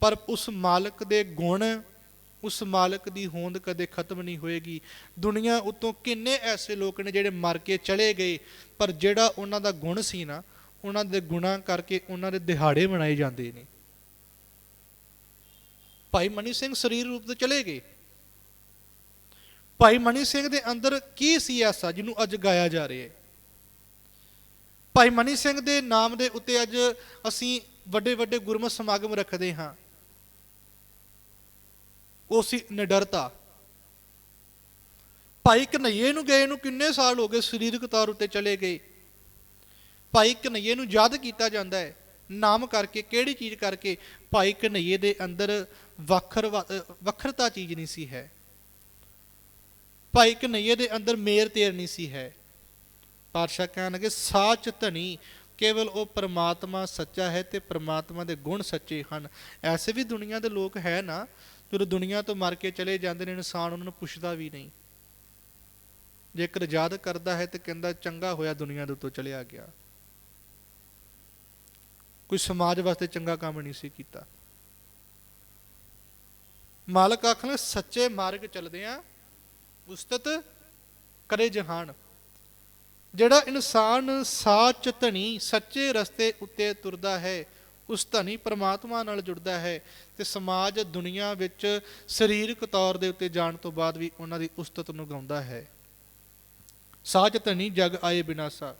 ਪਰ ਉਸ ਮਾਲਕ ਦੇ ਗੁਣ, ਉਸ ਮਾਲਕ ਦੀ ਹੋਂਦ ਕਦੇ ਖਤਮ ਨਹੀਂ ਹੋਏਗੀ। ਦੁਨੀਆ ਉਤੋਂ ਕਿੰਨੇ ਐਸੇ ਲੋਕ ਨੇ ਜਿਹੜੇ ਮਰ ਕੇ ਚਲੇ ਗਏ, ਪਰ ਜਿਹੜਾ ਉਹਨਾਂ ਦਾ ਗੁਣ ਸੀ ਨਾ, ਉਹਨਾਂ ਦੇ ਗੁਣਾਂ ਕਰਕੇ ਉਹਨਾਂ ਦੇ ਦਿਹਾੜੇ ਮਨਾਏ ਜਾਂਦੇ ਨੇ। ਭਾਈ ਮਨੀ ਸਿੰਘ ਸਰੀਰ ਰੂਪ ਤੋਂ ਚਲੇ ਗਏ। ਭਾਈ ਮਨੀ ਸਿੰਘ ਦੇ ਅੰਦਰ ਕੀ ਸੀ ਐਸਾ ਜਿਹਨੂੰ ਅੱਜ ਗਾਇਆ ਜਾ ਰਿਹਾ ਹੈ? ਭਾਈ ਮਨੀ ਸਿੰਘ ਦੇ ਨਾਮ ਦੇ ਉੱਤੇ ਅੱਜ ਅਸੀਂ ਵੱਡੇ ਵੱਡੇ ਗੁਰਮਤਿ ਸਮਾਗਮ ਰੱਖਦੇ ਹਾਂ। ਉਹ ਸੀ ਨਿਡਰਤਾ। ਭਾਈ ਕਨਈਏ ਨੂੰ ਗਏ ਨੂੰ ਕਿੰਨੇ ਸਾਲ ਹੋ ਗਏ ਸਰੀਰਕ ਤੌਰ ਉੱਤੇ ਚਲੇ ਗਏ। ਭਾਈ ਕਨਈਏ ਨੂੰ ਯਾਦ ਕੀਤਾ ਜਾਂਦਾ ਹੈ। ਨਾਮ ਕਰਕੇ, ਕਿਹੜੀ ਚੀਜ਼ ਕਰਕੇ ਭਾਈ ਕਨਈਏ ਦੇ ਅੰਦਰ ਵੱਖਰ ਵੱਖਰਤਾ ਚੀਜ਼ ਨਹੀਂ ਸੀ ਹੈ। ਭਾਈ ਕਨਈਏ ਦੇ ਅੰਦਰ ਮੇਰ ਤੇਰ ਨਹੀਂ ਸੀ ਹੈ। ਪਾਤਸ਼ਾਹ ਕਹਿਣਗੇ ਸਾਚ ਧਨੀ ਕੇਵਲ ਉਹ ਪਰਮਾਤਮਾ ਸੱਚਾ ਹੈ ਤੇ ਪਰਮਾਤਮਾ ਦੇ ਗੁਣ ਸੱਚੇ ਹਨ। ਐਸੇ ਵੀ ਦੁਨੀਆ ਦੇ ਲੋਕ ਹੈ ਨਾ, ਜਦੋਂ ਦੁਨੀਆ ਤੋਂ ਮਰ ਕੇ ਚਲੇ ਜਾਂਦੇ ਨੇ, ਇਨਸਾਨ ਉਹਨਾਂ ਨੂੰ ਪੁੱਛਦਾ ਵੀ ਨਹੀਂ। ਜੇਕਰ ਯਾਦ ਕਰਦਾ ਹੈ ਤੇ ਕਹਿੰਦਾ, ਚੰਗਾ ਹੋਇਆ ਦੁਨੀਆ ਦੇ ਉੱਤੋਂ ਚਲਿਆ ਗਿਆ। ਕੋਈ ਸਮਾਜ ਵਾਸਤੇ ਚੰਗਾ ਕੰਮ ਨਹੀਂ ਸੀ ਕੀਤਾ। ਮਾਲਕ ਆਖਣ, ਸੱਚੇ ਮਾਰਗ ਚੱਲਦੇ ਆ ਉਸਤਤ ਕਰੇ ਜਹਾਨ। ਜਿਹੜਾ ਇਨਸਾਨ ਸਾਚ ਧਨੀ ਸੱਚੇ ਰਸਤੇ ਉੱਤੇ ਤੁਰਦਾ ਹੈ, ਉਸ ਧਨੀ ਪਰਮਾਤਮਾ ਨਾਲ ਜੁੜਦਾ ਹੈ ਤੇ ਸਮਾਜ ਦੁਨੀਆ ਵਿੱਚ ਸਰੀਰਕ ਤੌਰ ਦੇ ਉੱਤੇ ਜਾਣ ਤੋਂ ਬਾਅਦ ਵੀ ਉਹਨਾਂ ਦੀ ਉਸਤਤ ਨੂੰ ਗਾਉਂਦਾ ਹੈ। ਸਾਚ ਧਨੀ ਜਗ ਆਏ ਬਿਨਾਸਾ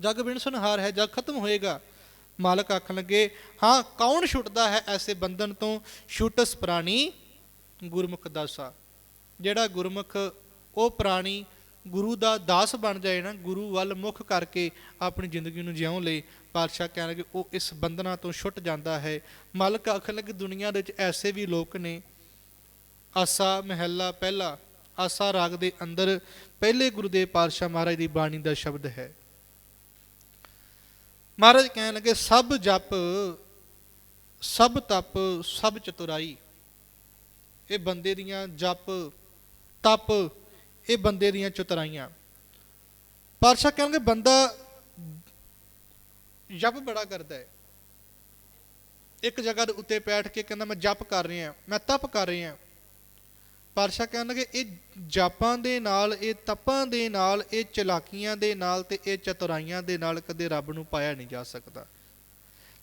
ਜਗ ਬਿਨ ਸੁਨਹਾਰ ਹੈ, ਜਗ ਖਤਮ ਹੋਏਗਾ। ਮਾਲਕ ਆਖਣ ਲੱਗੇ, ਹਾਂ, ਕੌਣ ਛੁੱਟਦਾ ਹੈ ਐਸੇ ਬੰਧਨ ਤੋਂ? ਛੁੱਟਸ ਪ੍ਰਾਣੀ ਗੁਰਮੁਖ ਦਾਸਾ। ਜਿਹੜਾ ਗੁਰਮੁਖ, ਉਹ ਪ੍ਰਾਣੀ ਗੁਰੂ ਦਾ ਦਾਸ ਬਣ ਜਾਏ ਨਾ, ਗੁਰੂ ਵੱਲ ਮੁਖ ਕਰਕੇ ਆਪਣੀ ਜ਼ਿੰਦਗੀ ਨੂੰ ਜਿਉਂ ਲਈ ਪਾਤਸ਼ਾਹ ਕਹਿਣ ਲੱਗੇ, ਉਹ ਇਸ ਬੰਧਨਾਂ ਤੋਂ ਛੁੱਟ ਜਾਂਦਾ ਹੈ। ਮਾਲਕ ਆਖਣ ਲੱਗੇ, ਦੁਨੀਆ ਦੇ ਵਿੱਚ ਐਸੇ ਵੀ ਲੋਕ ਨੇ, ਆਸਾ ਮਹਿਲਾ ਪਹਿਲਾ, ਆਸਾ ਰਾਗ ਦੇ ਅੰਦਰ, ਪਹਿਲੇ ਗੁਰੂਦੇਵ ਪਾਤਸ਼ਾਹ ਮਹਾਰਾਜ ਦੀ ਬਾਣੀ ਦਾ ਸ਼ਬਦ ਹੈ। ਮਹਾਰਾਜ ਕਹਿਣ ਲੱਗੇ, ਸਭ ਜਪ, ਸਭ ਤਪ, ਸਭ ਚਤੁਰਾਈ। ਇਹ ਬੰਦੇ ਦੀਆਂ ਜਪ, ਤਪ, ਇਹ ਬੰਦੇ ਦੀਆਂ ਚਤੁਰਾਈਆਂ। ਪਾਤਸ਼ਾਹ ਕਹਿੰਦੇ ਬੰਦਾ ਜਪ ਬੜਾ ਕਰਦਾ ਹੈ। ਇੱਕ ਜਗ੍ਹਾ ਦੇ ਉੱਤੇ ਬੈਠ ਕੇ ਕਹਿੰਦਾ, ਮੈਂ ਜਪ ਕਰ ਰਿਹਾ, ਮੈਂ ਤਪ ਕਰ ਰਿਹਾ। ਪਾਤਸ਼ਾਹ ਕਹਿੰਦੇ ਇਹ ਜਾਪਾਂ ਦੇ ਨਾਲ, ਇਹ ਤਪਾਂ ਦੇ ਨਾਲ, ਇਹ ਚਲਾਕੀਆਂ ਦੇ ਨਾਲ ਤੇ ਇਹ ਚਤੁਰਾਈਆਂ ਦੇ ਨਾਲ ਕਦੇ ਰੱਬ ਨੂੰ ਪਾਇਆ ਨਹੀਂ ਜਾ ਸਕਦਾ।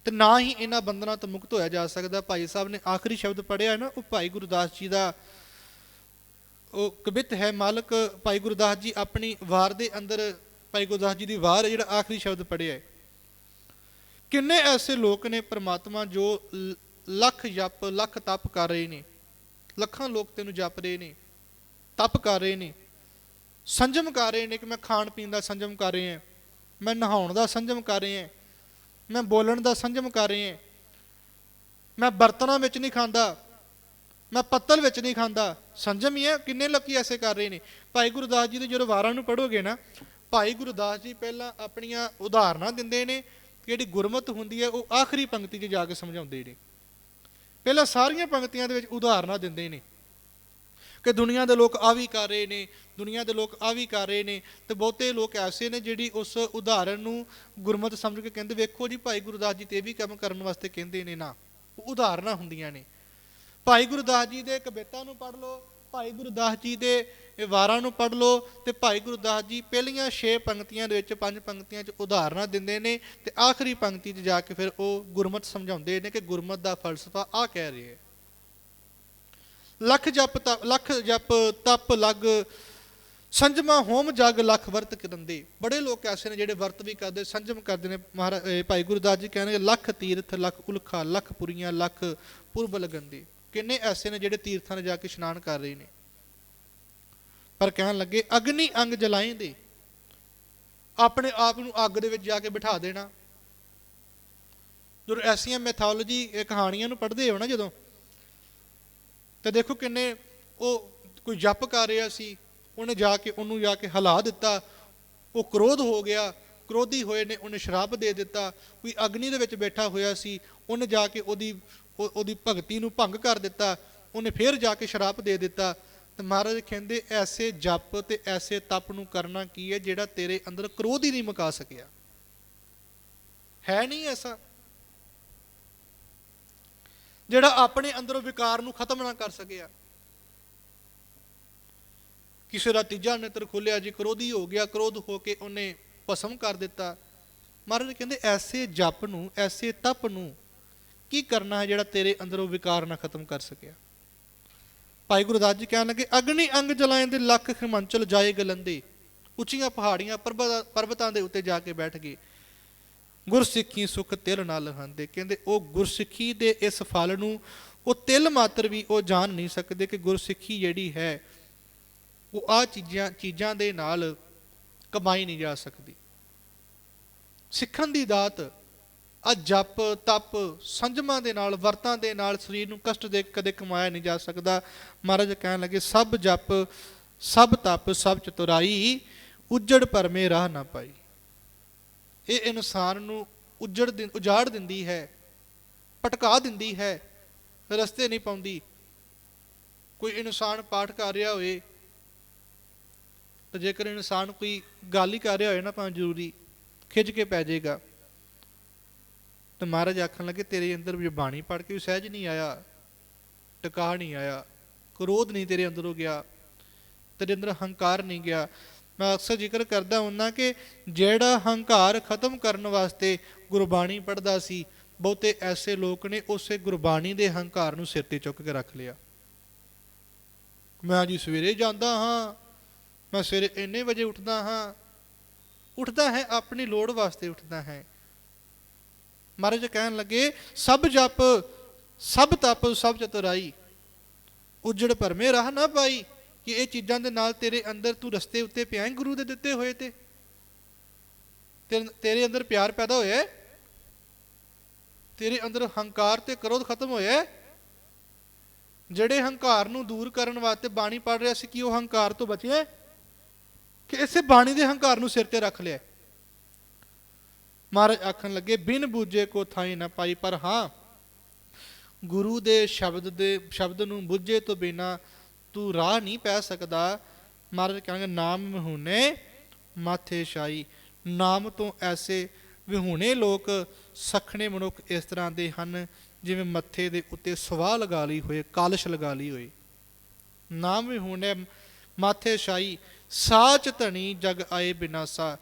ਤੇ ਨਾ ਹੀ ਇਹਨਾਂ ਬੰਧਨਾਂ ਤੋਂ ਮੁਕਤ ਹੋਇਆ ਜਾ ਸਕਦਾ। ਭਾਈ ਸਾਹਿਬ ਨੇ ਆਖਰੀ ਸ਼ਬਦ ਪੜਿਆ ਨਾ, ਉਹ ਭਾਈ ਗੁਰਦਾਸ ਜੀ ਦਾ ਉਹ ਕਵਿਤ ਹੈ, ਮਾਲਕ ਭਾਈ ਗੁਰਦਾਸ ਜੀ ਆਪਣੀ ਵਾਰ ਦੇ ਅੰਦਰ, ਭਾਈ ਗੁਰਦਾਸ ਜੀ ਦੀ ਵਾਰ ਜਿਹੜਾ ਆਖਰੀ ਸ਼ਬਦ ਪੜਿਆ ਹੈ। ਕਿੰਨੇ ਐਸੇ ਲੋਕ ਨੇ ਪ੍ਰਮਾਤਮਾ ਜੋ ਲੱਖ ਜਪ, ਲੱਖ ਤਪ ਕਰ ਰਹੇ ਨੇ। ਲੱਖਾਂ ਲੋਕ ਤੈਨੂੰ ਜਪ ਰਹੇ ਨੇ, ਤਪ ਕਰ ਰਹੇ ਨੇ, ਸੰਜਮ ਕਰ ਰਹੇ ਨੇ ਕਿ ਮੈਂ ਖਾਣ ਪੀਣ ਦਾ ਸੰਜਮ ਕਰ ਰਹੇ ਹਾਂ, ਮੈਂ ਨਹਾਉਣ ਦਾ ਸੰਜਮ ਕਰ ਰਿਹਾ ਹਾਂ, ਮੈਂ ਬੋਲਣ ਦਾ ਸੰਜਮ ਕਰ ਰਹੇ ਹਾਂ, ਮੈਂ ਬਰਤਨਾਂ ਵਿੱਚ ਨਹੀਂ ਖਾਂਦਾ, ਮੈਂ ਪੱਤਲ ਵਿੱਚ ਨਹੀਂ ਖਾਂਦਾ, ਸੰਜਮ ਹੀ ਹੈ, ਕਿੰਨੇ ਲੋਕੀ ਐਸੇ ਕਰ ਰਹੇ ਨੇ। ਭਾਈ ਗੁਰਦਾਸ ਜੀ ਦੇ ਜਦੋਂ ਵਾਰਾਂ ਨੂੰ ਪੜੋਗੇ ਨਾ, ਭਾਈ ਗੁਰਦਾਸ ਜੀ ਪਹਿਲਾਂ ਆਪਣੀਆਂ ਉਦਾਹਰਨਾਂ ਦਿੰਦੇ ਨੇ ਜਿਹੜੀ ਗੁਰਮਤ ਹੁੰਦੀ ਹੈ, ਉਹ ਆਖਰੀ ਪੰਕਤੀ 'ਚ ਜਾ ਕੇ ਸਮਝਾਉਂਦੇ ਨੇ। ਪਹਿਲਾਂ ਸਾਰੀਆਂ ਪੰਕਤੀਆਂ ਦੇ ਵਿੱਚ ਉਦਾਹਰਨਾਂ ਦਿੰਦੇ ਨੇ ਕਿ ਦੁਨੀਆ ਦੇ ਲੋਕ ਆ ਵੀ ਕਰ ਰਹੇ ਨੇ, ਦੁਨੀਆ ਦੇ ਲੋਕ ਆ ਵੀ ਕਰ ਰਹੇ ਨੇ, ਤੇ ਬਹੁਤੇ ਲੋਕ ਐਸੇ ਨੇ ਜਿਹੜੀ ਉਸ ਉਦਾਹਰਨ ਨੂੰ ਗੁਰਮਤ ਸਮਝ ਕੇ ਕਹਿੰਦੇ, ਵੇਖੋ ਜੀ, ਭਾਈ ਗੁਰਦਾਸ ਜੀ ਤੇ ਇਹ ਵੀ ਕੰਮ ਕਰਨ ਵਾਸਤੇ ਕਹਿੰਦੇ ਨੇ ਨਾ। ਉਹ ਉਦਾਹਰਨਾਂ ਹੁੰਦੀਆਂ ਨੇ। ਭਾਈ ਗੁਰਦਾਸ ਜੀ ਦੇ ਕਵਿਤਾ ਨੂੰ ਪੜ੍ਹ ਲਓ ਭਾਈ ਗੁਰਦਾਸ ਜੀ ਦੇ ਵਾਰਾਂ ਨੂੰ ਪੜ੍ਹ ਲਓ ਤੇ ਭਾਈ ਗੁਰਦਾਸ ਜੀ ਪਹਿਲੀਆਂ 6 ਪੰਕਤੀਆਂ ਦੇ ਵਿੱਚ ਪੰਜ ਪੰਕਤੀਆਂ 'ਚ ਉਦਾਹਰਨਾਂ ਦਿੰਦੇ ਨੇ ਤੇ ਆਖਰੀ ਪੰਕਤੀ 'ਚ ਜਾ ਕੇ ਫਿਰ ਉਹ ਗੁਰਮਤ ਸਮਝਾਉਂਦੇ ਨੇ ਕਿ ਗੁਰਮਤ ਦਾ ਫਲਸਫਾ ਆ ਕਹਿ ਰਿਹਾ ਹੈ। ਲੱਖ ਜਪ ਤਪ ਲੱਖ ਜਪ ਤਪ ਲਗ, ਸੰਜਮਾ ਹੋਮ ਜਗ ਲੱਖ ਵਰਤ ਕਰੰਦੇ ਬੜੇ ਲੋਕ ਐਸੇ ਨੇ ਜਿਹੜੇ ਵਰਤ ਵੀ ਕਰਦੇ, ਸੰਜਮ ਕਰਦੇ ਨੇ। ਮਹਾਰਾਜ ਭਾਈ ਗੁਰਦਾਸ ਜੀ ਕਹਿੰਦੇ ਲੱਖ ਤੀਰਥ, ਲੱਖ ਉਲਖਾ, ਲੱਖ ਪੁਰੀਆਂ, ਲੱਖ ਪੁਰਬ ਲਗੰਦੇ। ਕਿੰਨੇ ਐਸੇ ਨੇ ਜਿਹੜੇ ਤੀਰਥਾਂ 'ਤੇ ਜਾ ਕੇ ਇਸ਼ਨਾਨ ਕਰ ਰਹੇ ਨੇ। ਪਰ ਕਹਿਣ ਲੱਗੇ, ਅਗਨੀ ਅੰਗ ਜਲਾਏਂਦੇ ਆਪਣੇ ਆਪ ਨੂੰ ਅੱਗ ਦੇ ਵਿੱਚ ਜਾ ਕੇ ਬਿਠਾ ਦੇਣਾ। ਜਦੋਂ ਐਸੀਆਂ ਮੈਥੋਲੋਜੀ ਕਹਾਣੀਆਂ ਨੂੰ ਪੜ੍ਹਦੇ ਹੋ ਨਾ ਜਦੋਂ, ਤਾਂ ਦੇਖੋ ਕਿੰਨੇ ਉਹ ਕੋਈ ਜਪ ਕਰ ਰਿਹਾ ਸੀ, ਉਹਨੇ ਜਾ ਕੇ, ਉਹਨੂੰ ਜਾ ਕੇ ਹਿਲਾ ਦਿੱਤਾ। ਉਹ ਕ੍ਰੋਧ ਹੋ ਗਿਆ, ਕ੍ਰੋਧੀ ਹੋਏ ਨੇ, ਉਹਨੇ ਸ਼ਰਾਬ ਦੇ ਦਿੱਤਾ। ਕੋਈ ਅਗਨੀ ਦੇ ਵਿੱਚ ਬੈਠਾ ਹੋਇਆ ਸੀ, ਉਹਨੇ ਜਾ ਕੇ ਉਹਦੀ ਉਹਦੀ ਭਗਤੀ ਨੂੰ ਭੰਗ ਕਰ ਦਿੱਤਾ, ਉਹਨੇ ਫੇਰ ਜਾ ਕੇ ਸ਼ਰਾਪ ਦੇ ਦਿੱਤਾ। ਤੇ ਮਹਾਰਾਜ ਕਹਿੰਦੇ, ਐਸੇ ਜਪ ਤੇ ਐਸੇ ਤਪ ਨੂੰ ਕਰਨਾ ਕੀ ਹੈ ਜਿਹੜਾ ਤੇਰੇ ਅੰਦਰ ਕ੍ਰੋਧ ਹੀ ਨਹੀਂ ਮੁਕਾ ਸਕਿਆ? ਹੈ ਨਹੀਂ ਐਸਾ। ਜਿਹੜਾ ਆਪਣੇ ਅੰਦਰੋਂ ਵਿਕਾਰ ਨੂੰ ਖਤਮ ਨਾ ਕਰ ਸਕਿਆ। ਕਿਸੇ ਦਾ ਤੀਜਾ ਨੇਤਰ ਖੋਲਿਆ, ਜੀ ਕ੍ਰੋਧੀ ਹੋ ਗਿਆ, ਕ੍ਰੋਧ ਹੋ ਕੇ ਉਹਨੇ ਭਸਮ ਕਰ ਦਿੱਤਾ। ਮਹਾਰਾਜ ਕਹਿੰਦੇ, ਐਸੇ ਜਪ ਨੂੰ, ਐਸੇ ਤਪ ਨੂੰ ਕੀ ਕਰਨਾ ਹੈ ਜਿਹੜਾ ਤੇਰੇ ਅੰਦਰੋਂ ਵਿਕਾਰ ਨਾ ਖਤਮ ਕਰ ਸਕਿਆ? ਭਾਈ ਗੁਰਦਾਸ ਜੀ ਕਹਿਣ ਲੱਗੇ, ਅਗਨੀ ਅੰਗ ਜਲਾਏ ਦੇ ਲੱਖ ਹਿਮਾਂਚਲ ਜਾਏ ਗਲੰਦੇ। ਉੱਚੀਆਂ ਪਹਾੜੀਆਂ ਪਰਬਤ- ਪਰਬਤਾਂ ਦੇ ਉੱਤੇ ਜਾ ਕੇ ਬੈਠ ਗਏ। ਗੁਰਸਿੱਖੀ ਸੁਖ ਤਿਲ ਨਾਲ ਲਹਾਂਦੇ ਕਹਿੰਦੇ, ਉਹ ਗੁਰਸਿੱਖੀ ਦੇ ਇਸ ਫਲ ਨੂੰ, ਉਹ ਤਿਲ ਮਾਤਰ ਵੀ ਉਹ ਜਾਣ ਨਹੀਂ ਸਕਦੇ ਕਿ ਗੁਰਸਿੱਖੀ ਜਿਹੜੀ ਹੈ, ਉਹ ਆ ਚੀਜ਼ਾਂ ਚੀਜ਼ਾਂ ਦੇ ਨਾਲ ਕਮਾਈ ਨਹੀਂ ਜਾ ਸਕਦੀ। ਸਿੱਖਣ ਦੀ ਦਾਤ ਆ ਜਪ, ਤਪ, ਸੰਜਮਾਂ ਦੇ ਨਾਲ, ਵਰਤਾਂ ਦੇ ਨਾਲ ਸਰੀਰ ਨੂੰ ਕਸ਼ਟ ਦੇ ਕਦੇ ਕਮਾਇਆ ਨਹੀਂ ਜਾ ਸਕਦਾ। ਮਹਾਰਾਜ ਕਹਿਣ ਲੱਗੇ, ਸਭ ਜਪ, ਸਭ ਤਪ, ਸਭ ਚਤੁਰਾਈ, ਉੱਜੜ ਪਰਮੇ ਰਾਹ ਨਾ ਪਾਈ। ਇਹ ਇਨਸਾਨ ਨੂੰ ਉੱਜੜ ਦਿੰ- ਉਜਾੜ ਦਿੰਦੀ ਹੈ, ਭਟਕਾ ਦਿੰਦੀ ਹੈ, ਰਸਤੇ ਨਹੀਂ ਪਾਉਂਦੀ। ਕੋਈ ਇਨਸਾਨ ਪਾਠ ਕਰ ਰਿਹਾ ਹੋਵੇ, ਤਾਂ ਜੇਕਰ ਇਨਸਾਨ ਕੋਈ ਗੱਲ ਹੀ ਕਰ ਰਿਹਾ ਹੋਏ ਨਾ, ਭਾਵੇਂ ਜ਼ਰੂਰੀ ਖਿੱਚ ਕੇ ਪੈ ਜਾਏਗਾ। ਤਾਂ ਮਹਾਰਾਜ ਆਖਣ ਲੱਗੇ, ਤੇਰੇ ਅੰਦਰ ਵੀ ਬਾਣੀ ਪੜ ਕੇ ਵੀ ਸਹਿਜ ਨਹੀਂ ਆਇਆ ਟਿਕਾ ਨਹੀਂ ਆਇਆ, ਕ੍ਰੋਧ ਨਹੀਂ ਤੇਰੇ ਅੰਦਰੋਂ ਗਿਆ, ਤੇਰੇ ਅੰਦਰ ਹੰਕਾਰ ਨਹੀਂ ਗਿਆ। ਮੈਂ ਅਕਸਰ ਜ਼ਿਕਰ ਕਰਦਾ ਹੁੰਨਾ ਕਿ ਜਿਹੜਾ ਹੰਕਾਰ ਖਤਮ ਕਰਨ ਵਾਸਤੇ ਗੁਰਬਾਣੀ ਪੜਦਾ ਸੀ, ਬਹੁਤੇ ਐਸੇ ਲੋਕ ਨੇ ਉਸੇ ਗੁਰਬਾਣੀ ਦੇ ਹੰਕਾਰ ਨੂੰ ਸਿਰ ਤੇ ਚੁੱਕ ਕੇ ਰੱਖ ਲਿਆ। ਮੈਂ ਜੀ ਸਵੇਰੇ ਜਾਂਦਾ ਹਾਂ, ਮੈਂ ਸਵੇਰੇ ਇੰਨੇ ਵਜੇ ਉੱਠਦਾ ਹਾਂ, ਉੱਠਦਾ ਹੈ, ਆਪਣੀ ਲੋੜ ਵਾਸਤੇ ਉੱਠਦਾ ਹੈ। ਮਹਾਰਾਜ ਕਹਿਣ ਲੱਗੇ, ਸਭ ਜਪ, ਸਭ ਤਪ, ਸਭ ਚਤੁਰਾਈ। ਉਜੜ ਭਰਮੇ ਰਾਹ ਨਾ ਪਾਈ ਕਿ ਇਹ ਚੀਜ਼ਾਂ ਦੇ ਨਾਲ ਤੇਰੇ ਅੰਦਰ ਤੂੰ ਰਸਤੇ ਉੱਤੇ ਪਿਆ ਹੈ ਗੁਰੂ ਦੇ ਦਿੱਤੇ ਹੋਏ ਤੇ। ਤੇਰੇ- ਅੰਦਰ ਪਿਆਰ ਪੈਦਾ ਹੋਇਆ ਤੇਰੇ ਅੰਦਰ ਹੰਕਾਰ ਤੇ ਕ੍ਰੋਧ ਖਤਮ ਹੋਇਆ ਜਿਹੜੇ ਹੰਕਾਰ ਨੂੰ ਦੂਰ ਕਰਨ ਵਾਸਤੇ ਬਾਣੀ ਪੜ ਰਿਹਾ ਸੀ ਕਿ ਉਹ ਹੰਕਾਰ ਤੋਂ ਬਚਿਆ ਕਿ ਇਸੇ ਬਾਣੀ ਦੇ ਹੰਕਾਰ ਨੂੰ ਸਿਰ ਤੇ ਰੱਖ ਲਿਆ ਮਹਾਰਾਜ ਆਖਣ ਲੱਗੇ, ਬਿਨ ਬੂਝੇ ਕੋ ਥਾਈ ਨਾ ਪਾਈ, ਪਰ ਹਾਂ, ਗੁਰੂ ਦੇ ਸ਼ਬਦ ਦੇ, ਸ਼ਬਦ ਨੂੰ ਬੁੱਝੇ ਤੋਂ ਬਿਨਾ ਤੂੰ ਰਾਹ ਨਹੀਂ ਪੈ ਸਕਦਾ। ਮਹਾਰਾਜ ਕਹਿੰਦੇ ਨਾਮ ਮਹੂਨੇ ਮਾਥੇ ਸ਼ਾਈ ਨਾਮ ਤੋਂ ਐਸੇ ਵਿਹੂਣੇ ਲੋਕ ਸਖਣੇ ਮਨੁੱਖ ਇਸ ਤਰ੍ਹਾਂ ਦੇ ਹਨ, ਜਿਵੇਂ ਮੱਥੇ ਦੇ ਉੱਤੇ ਸਵਾਹ ਲਗਾ ਲਈ ਹੋਏ, ਕਾਲਸ਼ ਲਗਾ ਲਈ ਹੋਏ। ਨਾਮ ਵਿਹੂਣੇ ਮਾਥੇ ਸ਼ਾਈ ਸਾਚ ਧਣੀ ਜਗ ਆਏ ਬਿਨਾਸਾ।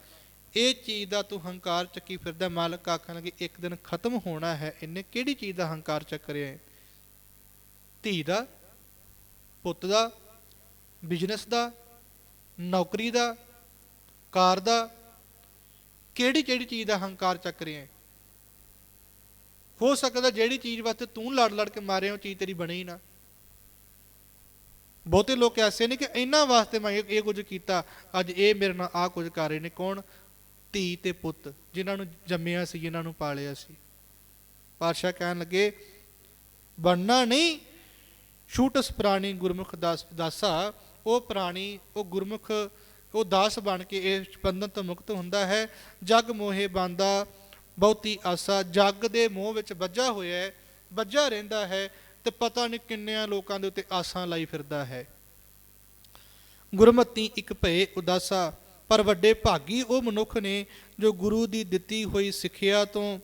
ਇਹ ਚੀਜ਼ ਦਾ ਤੂੰ ਹੰਕਾਰ ਚੱਕੀ ਫਿਰਦਾ ਮਾਲਕ ਆਖਣਗੇ ਇੱਕ ਦਿਨ ਖਤਮ ਹੋਣਾ ਹੈ, ਇਹਨੇ ਕਿਹੜੀ ਚੀਜ਼ ਦਾ ਹੰਕਾਰ ਚੱਕ ਰਿਹਾ ਹੈ? ਧੀ ਦਾ, ਪੁੱਤ ਦਾ ਬਿਜ਼ਨਸ ਦਾ, ਨੌਕਰੀ ਦਾ, ਕਾਰ ਦਾ, ਕਿਹੜੀ ਕਿਹੜੀ ਚੀਜ਼ ਦਾ ਹੰਕਾਰ ਚੱਕ ਰਿਹਾ ਹੈ? ਹੋ ਸਕਦਾ ਜਿਹੜੀ ਚੀਜ਼ ਵਾਸਤੇ ਤੂੰ ਲੜ ਲੜ ਕੇ ਮਾਰਿਆ, ਉਹ ਚੀਜ਼ ਤੇਰੀ ਬਣੀ ਨਾ। ਬਹੁਤੇ ਲੋਕ ਐਸੇ ਨੇ ਕਿ ਇਹਨਾਂ ਵਾਸਤੇ ਮੈਂ ਇਹ ਇਹ ਕੁਝ ਕੀਤਾ, ਅੱਜ ਇਹ ਮੇਰੇ ਨਾਲ ਆ ਕੁਝ ਕਰ ਰਹੇ ਨੇ, ਕੌਣ? ਧੀ ਤੇ ਪੁੱਤ, ਜਿਨ੍ਹਾਂ ਨੂੰ ਜੰਮਿਆ ਸੀ, ਜਿਨ੍ਹਾਂ ਨੂੰ ਪਾਲਿਆ ਸੀ। ਪਾਤਸ਼ਾਹ ਕਹਿਣ ਲੱਗੇ, ਬਣਨਾ ਨਹੀਂ ਛੂਟਸ ਪ੍ਰਾਣੀ ਗੁਰਮੁਖ ਦਾਸ, ਦਾਸਾ, ਉਹ ਪ੍ਰਾਣੀ, ਉਹ ਗੁਰਮੁਖ, ਉਹ ਦਾਸ ਬਣ ਕੇ ਇਹ ਬੰਧਨ ਤੋਂ ਮੁਕਤ ਹੁੰਦਾ ਹੈ। ਜਗ ਮੋਹੇ ਬੰਦਾ, ਬਹੁਤੀ ਆਸਾ, ਜਗ ਦੇ ਮੋਹ ਵਿੱਚ ਵੱਜਾ ਹੋਇਆ ਹੈ, ਵੱਜਾ ਰਹਿੰਦਾ ਹੈ ਤੇ ਪਤਾ ਨਹੀਂ ਕਿੰਨਿਆਂ ਲੋਕਾਂ ਦੇ ਉੱਤੇ ਆਸਾਂ ਲਾਈ ਫਿਰਦਾ ਹੈ। ਗੁਰਮਤੀ ਇੱਕ ਭਏ ਉਦਾਸਾ ਪਰ ਵੱਡੇ ਭਾਗੀ ਉਹ ਮਨੁੱਖ ਨੇ ਜੋ ਗੁਰੂ ਦੀ ਦਿੱਤੀ ਹੋਈ ਸਿੱਖਿਆ ਤੋਂ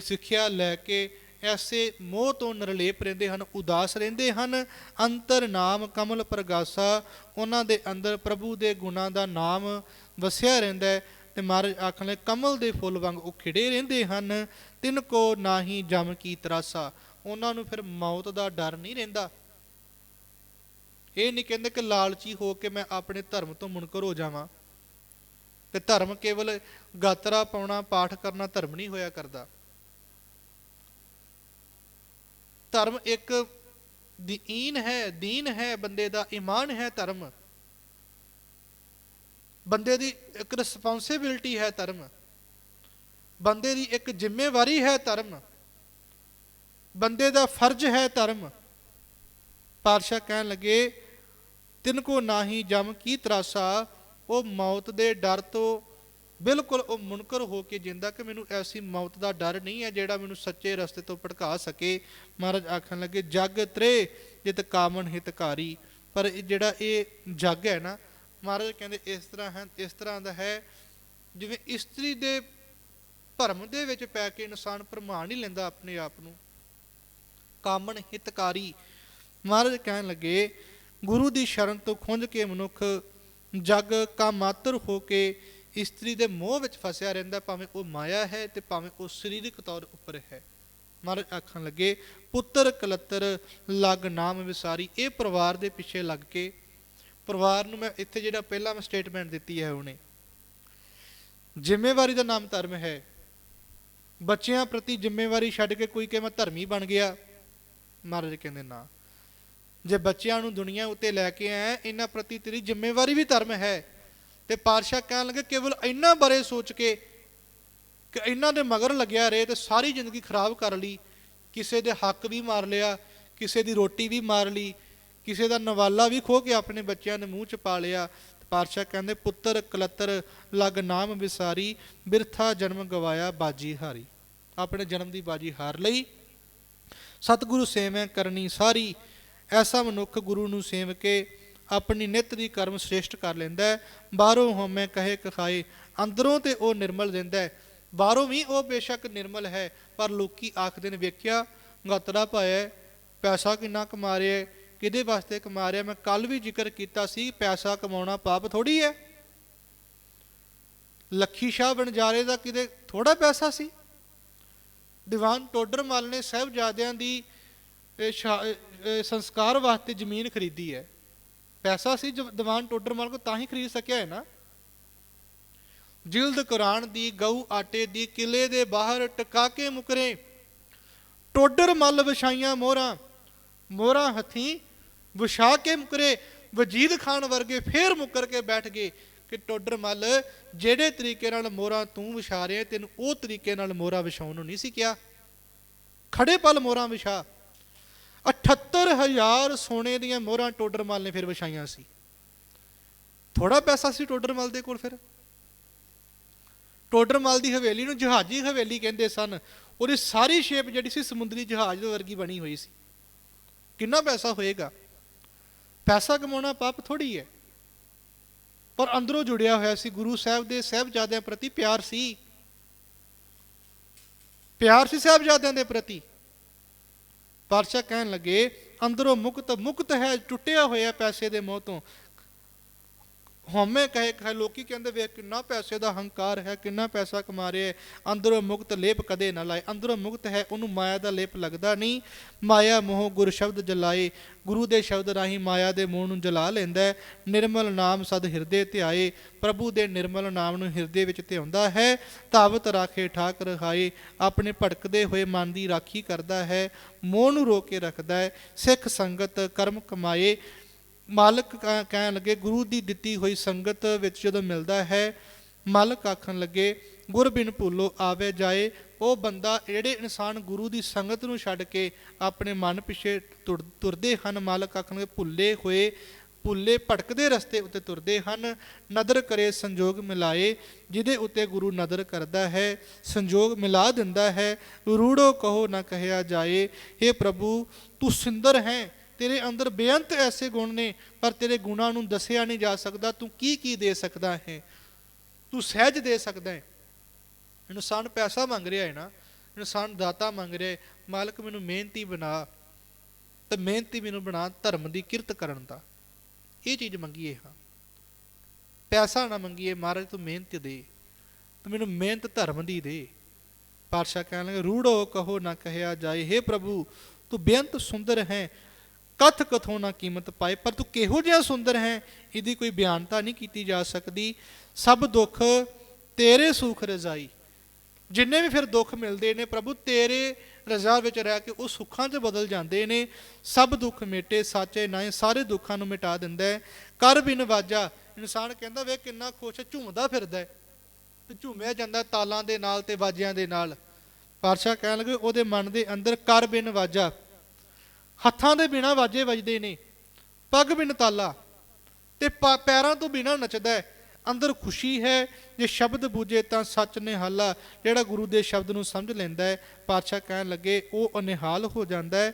ਸਿੱਖਿਆ ਲੈ ਕੇ ਐਸੇ ਮੋਹ ਤੋਂ ਨਿਰਲੇਪ ਰਹਿੰਦੇ ਹਨ, ਉਦਾਸ ਰਹਿੰਦੇ ਹਨ। ਅੰਤਰ ਨਾਮ ਕਮਲ ਪ੍ਰਗਾਸਾ, ਉਹਨਾਂ ਦੇ ਅੰਦਰ ਪ੍ਰਭੂ ਦੇ ਗੁਣਾਂ ਦਾ ਨਾਮ ਵਸਿਆ ਰਹਿੰਦਾ ਹੈ ਤੇ ਮਹਾਰਾਜ ਆਖਣ ਲੈ ਕਮਲ ਦੇ ਫੁੱਲ ਵਾਂਗ ਉਹ ਖਿੜੇ ਰਹਿੰਦੇ ਹਨ, ਤਿੰਨ ਕੋ ਨਾਹੀ ਜਮ ਕੀ ਤਰਾਸਾ। ਉਹਨਾਂ ਨੂੰ ਫਿਰ ਮੌਤ ਦਾ ਡਰ ਨਹੀਂ ਰਹਿੰਦਾ। ਇਹ ਨਹੀਂ ਕਹਿੰਦੇ ਕਿ ਲਾਲਚੀ ਹੋ ਕੇ ਮੈਂ ਆਪਣੇ ਧਰਮ ਤੋਂ ਮੁਨਕਰ ਹੋ ਜਾਵਾਂ। ਤੇ ਧਰਮ ਕੇਵਲ ਗਾਤਰਾ ਪਾਉਣਾ, ਪਾਠ ਕਰਨਾ, ਧਰਮ ਨਹੀਂ ਹੋਇਆ ਕਰਦਾ। ਧਰਮ ਇੱਕ ਦੀਨ ਹੈ ਦੀਨ ਹੈ, ਬੰਦੇ ਦਾ ਈਮਾਨ ਹੈ ਧਰਮ। ਬੰਦੇ ਦੀ ਇੱਕ ਰਿਸਪੌਂਸਿਬਿਲਟੀ ਹੈ ਧਰਮ। ਬੰਦੇ ਦੀ ਇੱਕ ਜ਼ਿੰਮੇਵਾਰੀ ਹੈ ਧਰਮ। ਬੰਦੇ ਦਾ ਫਰਜ਼ ਹੈ ਧਰਮ। ਪਾਤਸ਼ਾਹ ਕਹਿਣ ਲੱਗੇ, ਤਿੰਨ ਕੋ ਨਾਹੀ ਜਮ ਕੀ ਤਰਾਸਾ ਉਹ ਮੌਤ ਦੇ ਡਰ ਤੋਂ ਬਿਲਕੁਲ ਉਹ ਮੁਨਕਰ ਹੋ ਕੇ ਜਿੰਦਾ ਕਿ ਮੈਨੂੰ ਐਸੀ ਮੌਤ ਦਾ ਡਰ ਨਹੀਂ ਹੈ ਜਿਹੜਾ ਮੈਨੂੰ ਸੱਚੇ ਰਸਤੇ ਤੋਂ ਭਟਕਾ ਸਕੇ। ਮਹਾਰਾਜ ਆਖਣ ਲੱਗੇ, ਜਗ ਤ੍ਰੇ, ਜਿਤ ਕਾਮਨ ਹਿਤਕਾਰੀ। ਪਰ ਜਿਹੜਾ ਇਹ ਜਗ ਹੈ ਨਾ, ਮਹਾਰਾਜ ਕਹਿੰਦੇ ਇਸ ਤਰ੍ਹਾਂ ਹੈ, ਇਸ ਤਰ੍ਹਾਂ ਦਾ ਹੈ, ਜਿਵੇਂ ਇਸਤਰੀ ਦੇ ਭਰਮ ਦੇ ਵਿੱਚ ਪੈ ਕੇ ਇਨਸਾਨ ਪ੍ਰਮਾਣ ਨਹੀਂ ਲੈਂਦਾ ਆਪਣੇ ਆਪ ਨੂੰ। ਕਾਮਨ ਹਿਤਕਾਰੀ। ਮਹਾਰਾਜ ਕਹਿਣ ਲੱਗੇ, ਗੁਰੂ ਦੀ ਸ਼ਰਨ ਤੋਂ ਖੁੰਝ ਕੇ ਮਨੁੱਖ ਜਗ ਕਾ ਮਾਤਰ ਹੋ ਕੇ ਇਸਤਰੀ ਦੇ ਮੋਹ ਵਿੱਚ ਫਸਿਆ ਰਹਿੰਦਾ ਭਾਵੇਂ ਉਹ ਮਾਇਆ ਹੈ ਤੇ ਭਾਵੇਂ ਉਹ ਸਰੀਰਕ ਤੌਰ ਉੱਪਰ ਹੈ। ਮਹਾਰਾਜ ਆਖਣ ਲੱਗੇ, ਪੁੱਤਰ ਕਲੱਤਰ, ਲਗ ਨਾਮ ਵਿਸਾਰੀ, ਇਹ ਪਰਿਵਾਰ ਦੇ ਪਿੱਛੇ ਲੱਗ ਕੇ, ਪਰਿਵਾਰ ਨੂੰ ਮੈਂ ਇੱਥੇ ਜਿਹੜਾ ਪਹਿਲਾਂ ਮੈਂ ਸਟੇਟਮੈਂਟ ਦਿੱਤੀ ਹੈ ਉਹਨੇ, ਜ਼ਿੰਮੇਵਾਰੀ ਦਾ ਨਾਮ ਧਰਮ ਹੈ। ਬੱਚਿਆਂ ਪ੍ਰਤੀ ਜ਼ਿੰਮੇਵਾਰੀ ਛੱਡ ਕੇ ਕੋਈ ਕਿ ਮੈਂ ਧਰਮੀ ਬਣ ਗਿਆ? ਮਹਾਰਾਜ ਕਹਿੰਦੇ ਨਾ ਜੇ ਬੱਚਿਆਂ ਨੂੰ ਦੁਨੀਆ ਉੱਤੇ ਲੈ ਕੇ ਆਇਆ ਇਹਨਾਂ ਪ੍ਰਤੀ ਤੇਰੀ ਜ਼ਿੰਮੇਵਾਰੀ ਵੀ ਧਰਮ ਹੈ। ਤੇ ਪਾਤਸ਼ਾਹ ਕਹਿਣ ਲੱਗੇ, ਕੇਵਲ ਇੰਨਾ ਬਾਰੇ ਸੋਚ ਕੇ ਕਿ ਇਹਨਾਂ ਦੇ ਮਗਰ ਲੱਗਿਆ ਰਹੇ ਤੇ ਸਾਰੀ ਜ਼ਿੰਦਗੀ ਖਰਾਬ ਕਰ ਲਈ। ਕਿਸੇ ਦੇ ਹੱਕ ਵੀ ਮਾਰ ਲਿਆ, ਕਿਸੇ ਦੀ ਰੋਟੀ ਵੀ ਮਾਰ ਲਈ, ਕਿਸੇ ਦਾ ਨਵਾਲਾ ਵੀ ਖੋ ਕੇ ਆਪਣੇ ਬੱਚਿਆਂ ਦੇ ਮੂੰਹ ਚ ਪਾ ਲਿਆ। ਪਾਤਸ਼ਾਹ ਕਹਿੰਦੇ, ਪੁੱਤਰ ਕਲਤਰ, ਲਗ ਨਾਮ ਵਿਸਾਰੀ, ਬਿਰਥਾ ਜਨਮ ਗਵਾਇਆ ਬਾਜੀ ਹਾਰੀ। ਆਪਣੇ ਜਨਮ ਦੀ ਬਾਜੀ ਹਾਰ ਲਈ। ਸਤਿਗੁਰੂ ਸੇਵੈ ਕਰਨੀ ਸਾਰੀ ਐਸਾ ਮਨੁੱਖ ਗੁਰੂ ਨੂੰ ਸੇਵ ਕੇ ਆਪਣੀ ਨਿਤ ਦੀ ਕਰਮ ਸ੍ਰੇਸ਼ਟ ਕਰ ਲੈਂਦਾ ਹੈ। ਬਾਹਰੋਂ ਹਉਮੈ ਕਹੇ ਕਖਾਏ, ਅੰਦਰੋਂ ਤੇ ਉਹ ਨਿਰਮਲ ਦਿੰਦਾ ਹੈ। ਬਾਹਰੋਂ ਵੀ ਉਹ ਬੇਸ਼ੱਕ ਨਿਰਮਲ ਹੈ, ਪਰ ਲੋਕੀ ਆਖਦੇ ਨੇ, ਵੇਖਿਆ, ਗਾਤਰਾ ਪਾਇਆ ਪੈਸਾ ਕਿੰਨਾ ਕਮਾ ਰਿਹਾ ਹੈ, ਕਿਹਦੇ ਵਾਸਤੇ ਕਮਾ ਰਿਹਾ ਮੈਂ ਕੱਲ ਵੀ ਜ਼ਿਕਰ ਕੀਤਾ ਸੀ, ਪੈਸਾ ਕਮਾਉਣਾ ਪਾਪ ਥੋੜੀ ਹੈ। ਲੱਖੀ ਸ਼ਾਹ ਬਣਜਾਰੇ ਦਾ ਕਿਤੇ ਥੋੜਾ ਪੈਸਾ ਸੀ। ਦੀਵਾਨ ਟੋਡਰ ਟੋਡਰਮਲ ਨੇ ਸਾਹਿਬਜ਼ਾਦਿਆਂ ਦੀ ਸੰਸਕਾਰ ਵਾਸਤੇ ਜ਼ਮੀਨ ਖਰੀਦੀ ਹੈ। ਪੈਸਾ ਸੀ ਜੋ ਟੋਡਰ ਟੋਡਰਮਲ ਕੋ ਤਾਂ ਹੀ ਖਰੀਦ ਸਕਿਆ ਹੈ ਨਾ। ਜਿਲਦ ਕੁਰਾਨ ਦੀ, ਗਊ ਆਟੇ ਦੀ, ਕਿਲੇ ਦੇ ਬਾਹਰ ਟਕਾ ਕੇ ਮੁਕਰੇ। ਟੋਡਰ ਮੱਲ ਵਿਛਾਈਆਂ ਮੋਹਰਾਂ ਮੋਹਰਾਂ ਹੱਥੀ ਵਿਛਾ ਕੇ ਮੁਕਰੇ। ਵਜੀਦ ਖਾਨ ਵਰਗੇ ਫੇਰ ਮੁੱਕਰ ਕੇ ਬੈਠ ਗਏ ਕਿ ਟੋਡਰ ਮੱਲ ਜਿਹੜੇ ਤਰੀਕੇ ਨਾਲ ਮੋਹਰਾਂ ਤੂੰ ਵਿਛਾ ਰਿਹਾ ਤੈਨੂੰ ਉਹ ਤਰੀਕੇ ਨਾਲ ਮੋਹਰਾਂ ਵਿਛਾਉਣ ਨੂੰ ਨਹੀਂ ਸੀ ਕਿਹਾ। ਖੜੇ ਪਲ ਮੋਹਰਾਂ ਵਿਛਾ। 78000 ਸੋਨੇ ਦੀਆਂ ਮੋਹਰਾਂ ਟੋਡਰਮਲ ਨੇ ਫਿਰ ਵਿਛਾਈਆਂ ਸੀ। ਥੋੜਾ ਪੈਸਾ ਸੀ ਟੋਡਰਮਲ ਦੇ ਕੋਲ ਫਿਰ। ਟੋਡਰਮਲ ਦੀ ਹਵੇਲੀ ਨੂੰ ਜਹਾਜ਼ੀ ਹਵੇਲੀ ਕਹਿੰਦੇ ਸਨ। ਉਹਦੀ ਸਾਰੀ ਸ਼ੇਪ ਜਿਹੜੀ ਸੀ ਸਮੁੰਦਰੀ ਜਹਾਜ਼ ਵਰਗੀ ਬਣੀ ਹੋਈ ਸੀ। ਕਿੰਨਾ ਪੈਸਾ ਹੋਏਗਾ? ਪੈਸਾ ਕਮਾਉਣਾ ਪਾਪ ਥੋੜੀ ਹੈ। ਪਰ ਅੰਦਰੋਂ ਜੁੜਿਆ ਹੋਇਆ ਸੀ ਗੁਰੂ ਸਾਹਿਬ ਦੇ ਸਹਿਬਜ਼ਾਦਿਆਂ ਪ੍ਰਤੀ ਪਿਆਰ ਸੀ। ਪਿਆਰ ਸੀ ਸਹਿਬਜ਼ਾਦਿਆਂ ਦੇ ਪ੍ਰਤੀ। ਪਾਤਸ਼ਾਹ ਕਹਿਣ ਲੱਗੇ ਅੰਦਰੋਂ ਮੁਕਤ ਮੁਕਤ ਹੈ ਟੁੱਟਿਆ ਹੋਇਆ ਪੈਸੇ ਦੇ ਮੋਹ ਤੋਂ। ਹਉਮੈ ਕਹੇ ਕਹੇ ਲੋਕੀ ਕਹਿੰਦੇ ਵੇਖ ਕਿੰਨਾ ਪੈਸੇ ਦਾ ਹੰਕਾਰ ਹੈ, ਕਿੰਨਾ ਪੈਸਾ ਕਮਾ ਰਿਹਾ ਅੰਦਰੋਂ ਮੁਕਤ ਲੇਪ ਕਦੇ ਨਾ ਲਾਏ। ਅੰਦਰੋਂ ਮੁਕਤ ਹੈ, ਉਹਨੂੰ ਮਾਇਆ ਦਾ ਲੇਪ ਲੱਗਦਾ ਨਹੀਂ। ਮਾਇਆ ਮੋਹ ਗੁਰ ਸ਼ਬਦ ਜਲਾਏ। ਗੁਰੂ ਦੇ ਸ਼ਬਦ ਰਾਹੀਂ ਮਾਇਆ ਦੇ ਮੋਹ ਨੂੰ ਜਲਾ ਲੈਂਦਾ ਹੈ। ਨਿਰਮਲ ਨਾਮ ਸਦ ਹਿਰਦੇ ਧਿਆਏ। ਪ੍ਰਭੂ ਦੇ ਨਿਰਮਲ ਨਾਮ ਨੂੰ ਹਿਰਦੇ ਵਿੱਚ ਧਿਆਉਂਦਾ ਹੈ। ਤਾਵਤ ਰਾਖੇ ਠਾਕ ਰਹਾਏ ਆਪਣੇ ਭਟਕਦੇ ਹੋਏ ਮਨ ਦੀ ਰਾਖੀ ਕਰਦਾ ਹੈ। ਮੋਹ ਨੂੰ ਰੋਕ ਕੇ ਰੱਖਦਾ ਹੈ। ਸਿੱਖ ਸੰਗਤ ਕਰਮ ਕਮਾਏ। ਮਾਲਕ ਕ- ਕਹਿਣ ਲੱਗੇ, ਗੁਰੂ ਦੀ ਦਿੱਤੀ ਹੋਈ ਸੰਗਤ ਵਿੱਚ ਜਦੋਂ ਮਿਲਦਾ ਹੈ, ਮਾਲਕ ਆਖਣ ਲੱਗੇ ਗੁਰ ਬਿਨ ਭੁੱਲੋ, ਆਵੇ ਜਾਏ। ਉਹ ਬੰਦਾ ਜਿਹੜੇ ਇਨਸਾਨ ਗੁਰੂ ਦੀ ਸੰਗਤ ਨੂੰ ਛੱਡ ਕੇ ਆਪਣੇ ਮਨ ਪਿੱਛੇ ਤੁਰ- ਤੁਰਦੇ ਹਨ, ਮਾਲਕ ਆਖਣਗੇ ਭੁੱਲੇ ਹੋਏ, ਭੁੱਲੇ ਭਟਕਦੇ ਰਸਤੇ ਉੱਤੇ ਤੁਰਦੇ ਹਨ, ਨਦਰ ਕਰੇ ਸੰਜੋਗ ਮਿਲਾਏ, ਜਿਹਦੇ ਉੱਤੇ ਗੁਰੂ ਨਦਰ ਕਰਦਾ ਹੈ, ਸੰਜੋਗ ਮਿਲਾ ਦਿੰਦਾ ਹੈ। ਰੂੜੋ ਕਹੋ ਨਾ ਕਹਿਆ ਜਾਏ हे ਪ੍ਰਭੂ, ਤੂੰ ਸੁੰਦਰ ਹੈ ਤੇਰੇ ਅੰਦਰ ਬੇਅੰਤ ਐਸੇ ਗੁਣ ਨੇ, ਪਰ ਤੇਰੇ ਗੁਣਾਂ ਨੂੰ ਦੱਸਿਆ ਨਹੀਂ ਜਾ ਸਕਦਾ, ਤੂੰ ਕੀ ਕੀ ਦੇ ਸਕਦਾ ਹੈ? ਤੂੰ ਸਹਿਜ ਦੇ ਸਕਦਾ ਹੈ। ਇਨਸਾਨ ਪੈਸਾ ਮੰਗ ਰਿਹਾ ਹੈ ਨਾ, ਇਨਸਾਨ ਦਾਤਾ ਮੰਗ ਰਿਹਾ ਹੈ, ਮਾਲਕ ਮੈਨੂੰ ਮਿਹਨਤੀ ਬਣਾ, ਤੇ ਮਿਹਨਤੀ ਮੈਨੂੰ ਬਣਾ ਧਰਮ ਦੀ ਕਿਰਤ ਕਰਨ ਦਾ। ਇਹ ਚੀਜ਼ ਮੰਗੀਏ ਹਾਂ। ਪੈਸਾ ਨਾ ਮੰਗੀਏ ਮਹਾਰਾਜ ਤੂੰ ਮਿਹਨਤ ਦੇ, ਤੂੰ ਮੈਨੂੰ ਮਿਹਨਤ ਧਰਮ ਦੀ ਦੇ। ਪਾਤਸ਼ਾਹ ਕਹਿਣ ਲੱਗੇ, ਰੂੜੋ ਕਹੋ ਨਾ ਕਹਿਆ ਜਾਏ हे ਪ੍ਰਭੂ, ਤੂੰ ਬੇਅੰਤ ਸੁੰਦਰ ਹੈ ਕਥ ਕਥੋਂ ਨਾ ਕੀਮਤ ਪਾਏ, ਪਰ ਤੂੰ ਕਿਹੋ ਜਿਹਾ ਸੁੰਦਰ ਹੈ? ਇਹਦੀ ਕੋਈ ਬਿਆਨਤਾ ਨਹੀਂ ਕੀਤੀ ਜਾ ਸਕਦੀ। ਸਭ ਦੁੱਖ ਤੇਰੇ ਸੁਖ ਰਜ਼ਾਈ। ਜਿੰਨੇ ਵੀ ਫਿਰ ਦੁੱਖ ਮਿਲਦੇ ਨੇ ਪ੍ਰਭੂ, ਤੇਰੇ ਰਜ਼ਾ ਵਿੱਚ ਰਹਿ ਕੇ ਉਹ ਸੁੱਖਾਂ 'ਚ ਬਦਲ ਜਾਂਦੇ ਨੇ। ਸਭ ਦੁੱਖ ਮੇਟੇ, ਸਾਚੇ ਨਾਏ ਸਾਰੇ ਦੁੱਖਾਂ ਨੂੰ ਮਿਟਾ ਦਿੰਦਾ ਹੈ। ਕਰ ਬਿਨ ਵਾਜਾ। ਇਨਸਾਨ ਕਹਿੰਦਾ ਵੇ ਕਿੰਨਾ ਖੁਸ਼ ਝੂਮਦਾ ਫਿਰਦਾ ਹੈ। ਤੇ ਝੂਮਿਆ ਜਾਂਦਾ ਤਾਲਾਂ ਦੇ ਨਾਲ ਤੇ ਵਾਜਿਆਂ ਦੇ ਨਾਲ। ਪਾਤਸ਼ਾਹ ਕਹਿਣ ਲੱਗੇ, ਉਹਦੇ ਮਨ ਦੇ ਅੰਦਰ ਕਰ ਬਿਨ ਵਾਜਾ। ਹੱਥਾਂ ਦੇ ਬਿਨਾ ਵਾਜੇ ਵੱਜਦੇ ਨੇ, ਪੱਗ ਬਿਨ ਤਾਲਾ, ਤੇ ਪਾ- ਪੈਰਾਂ ਤੋਂ ਬਿਨਾ ਨੱਚਦਾ ਹੈ। ਅੰਦਰ ਖੁਸ਼ੀ ਹੈ, ਜੇ ਸ਼ਬਦ ਬੂਝੇ ਤਾਂ ਸੱਚ ਨਿਹਾਲਾ, ਜਿਹੜਾ ਗੁਰੂ ਦੇ ਸ਼ਬਦ ਨੂੰ ਸਮਝ ਲੈਂਦਾ ਹੈ, ਪਾਤਸ਼ਾਹ ਕਹਿਣ ਲੱਗੇ, ਉਹ ਅਨਿਹਾਲ ਹੋ ਜਾਂਦਾ ਹੈ।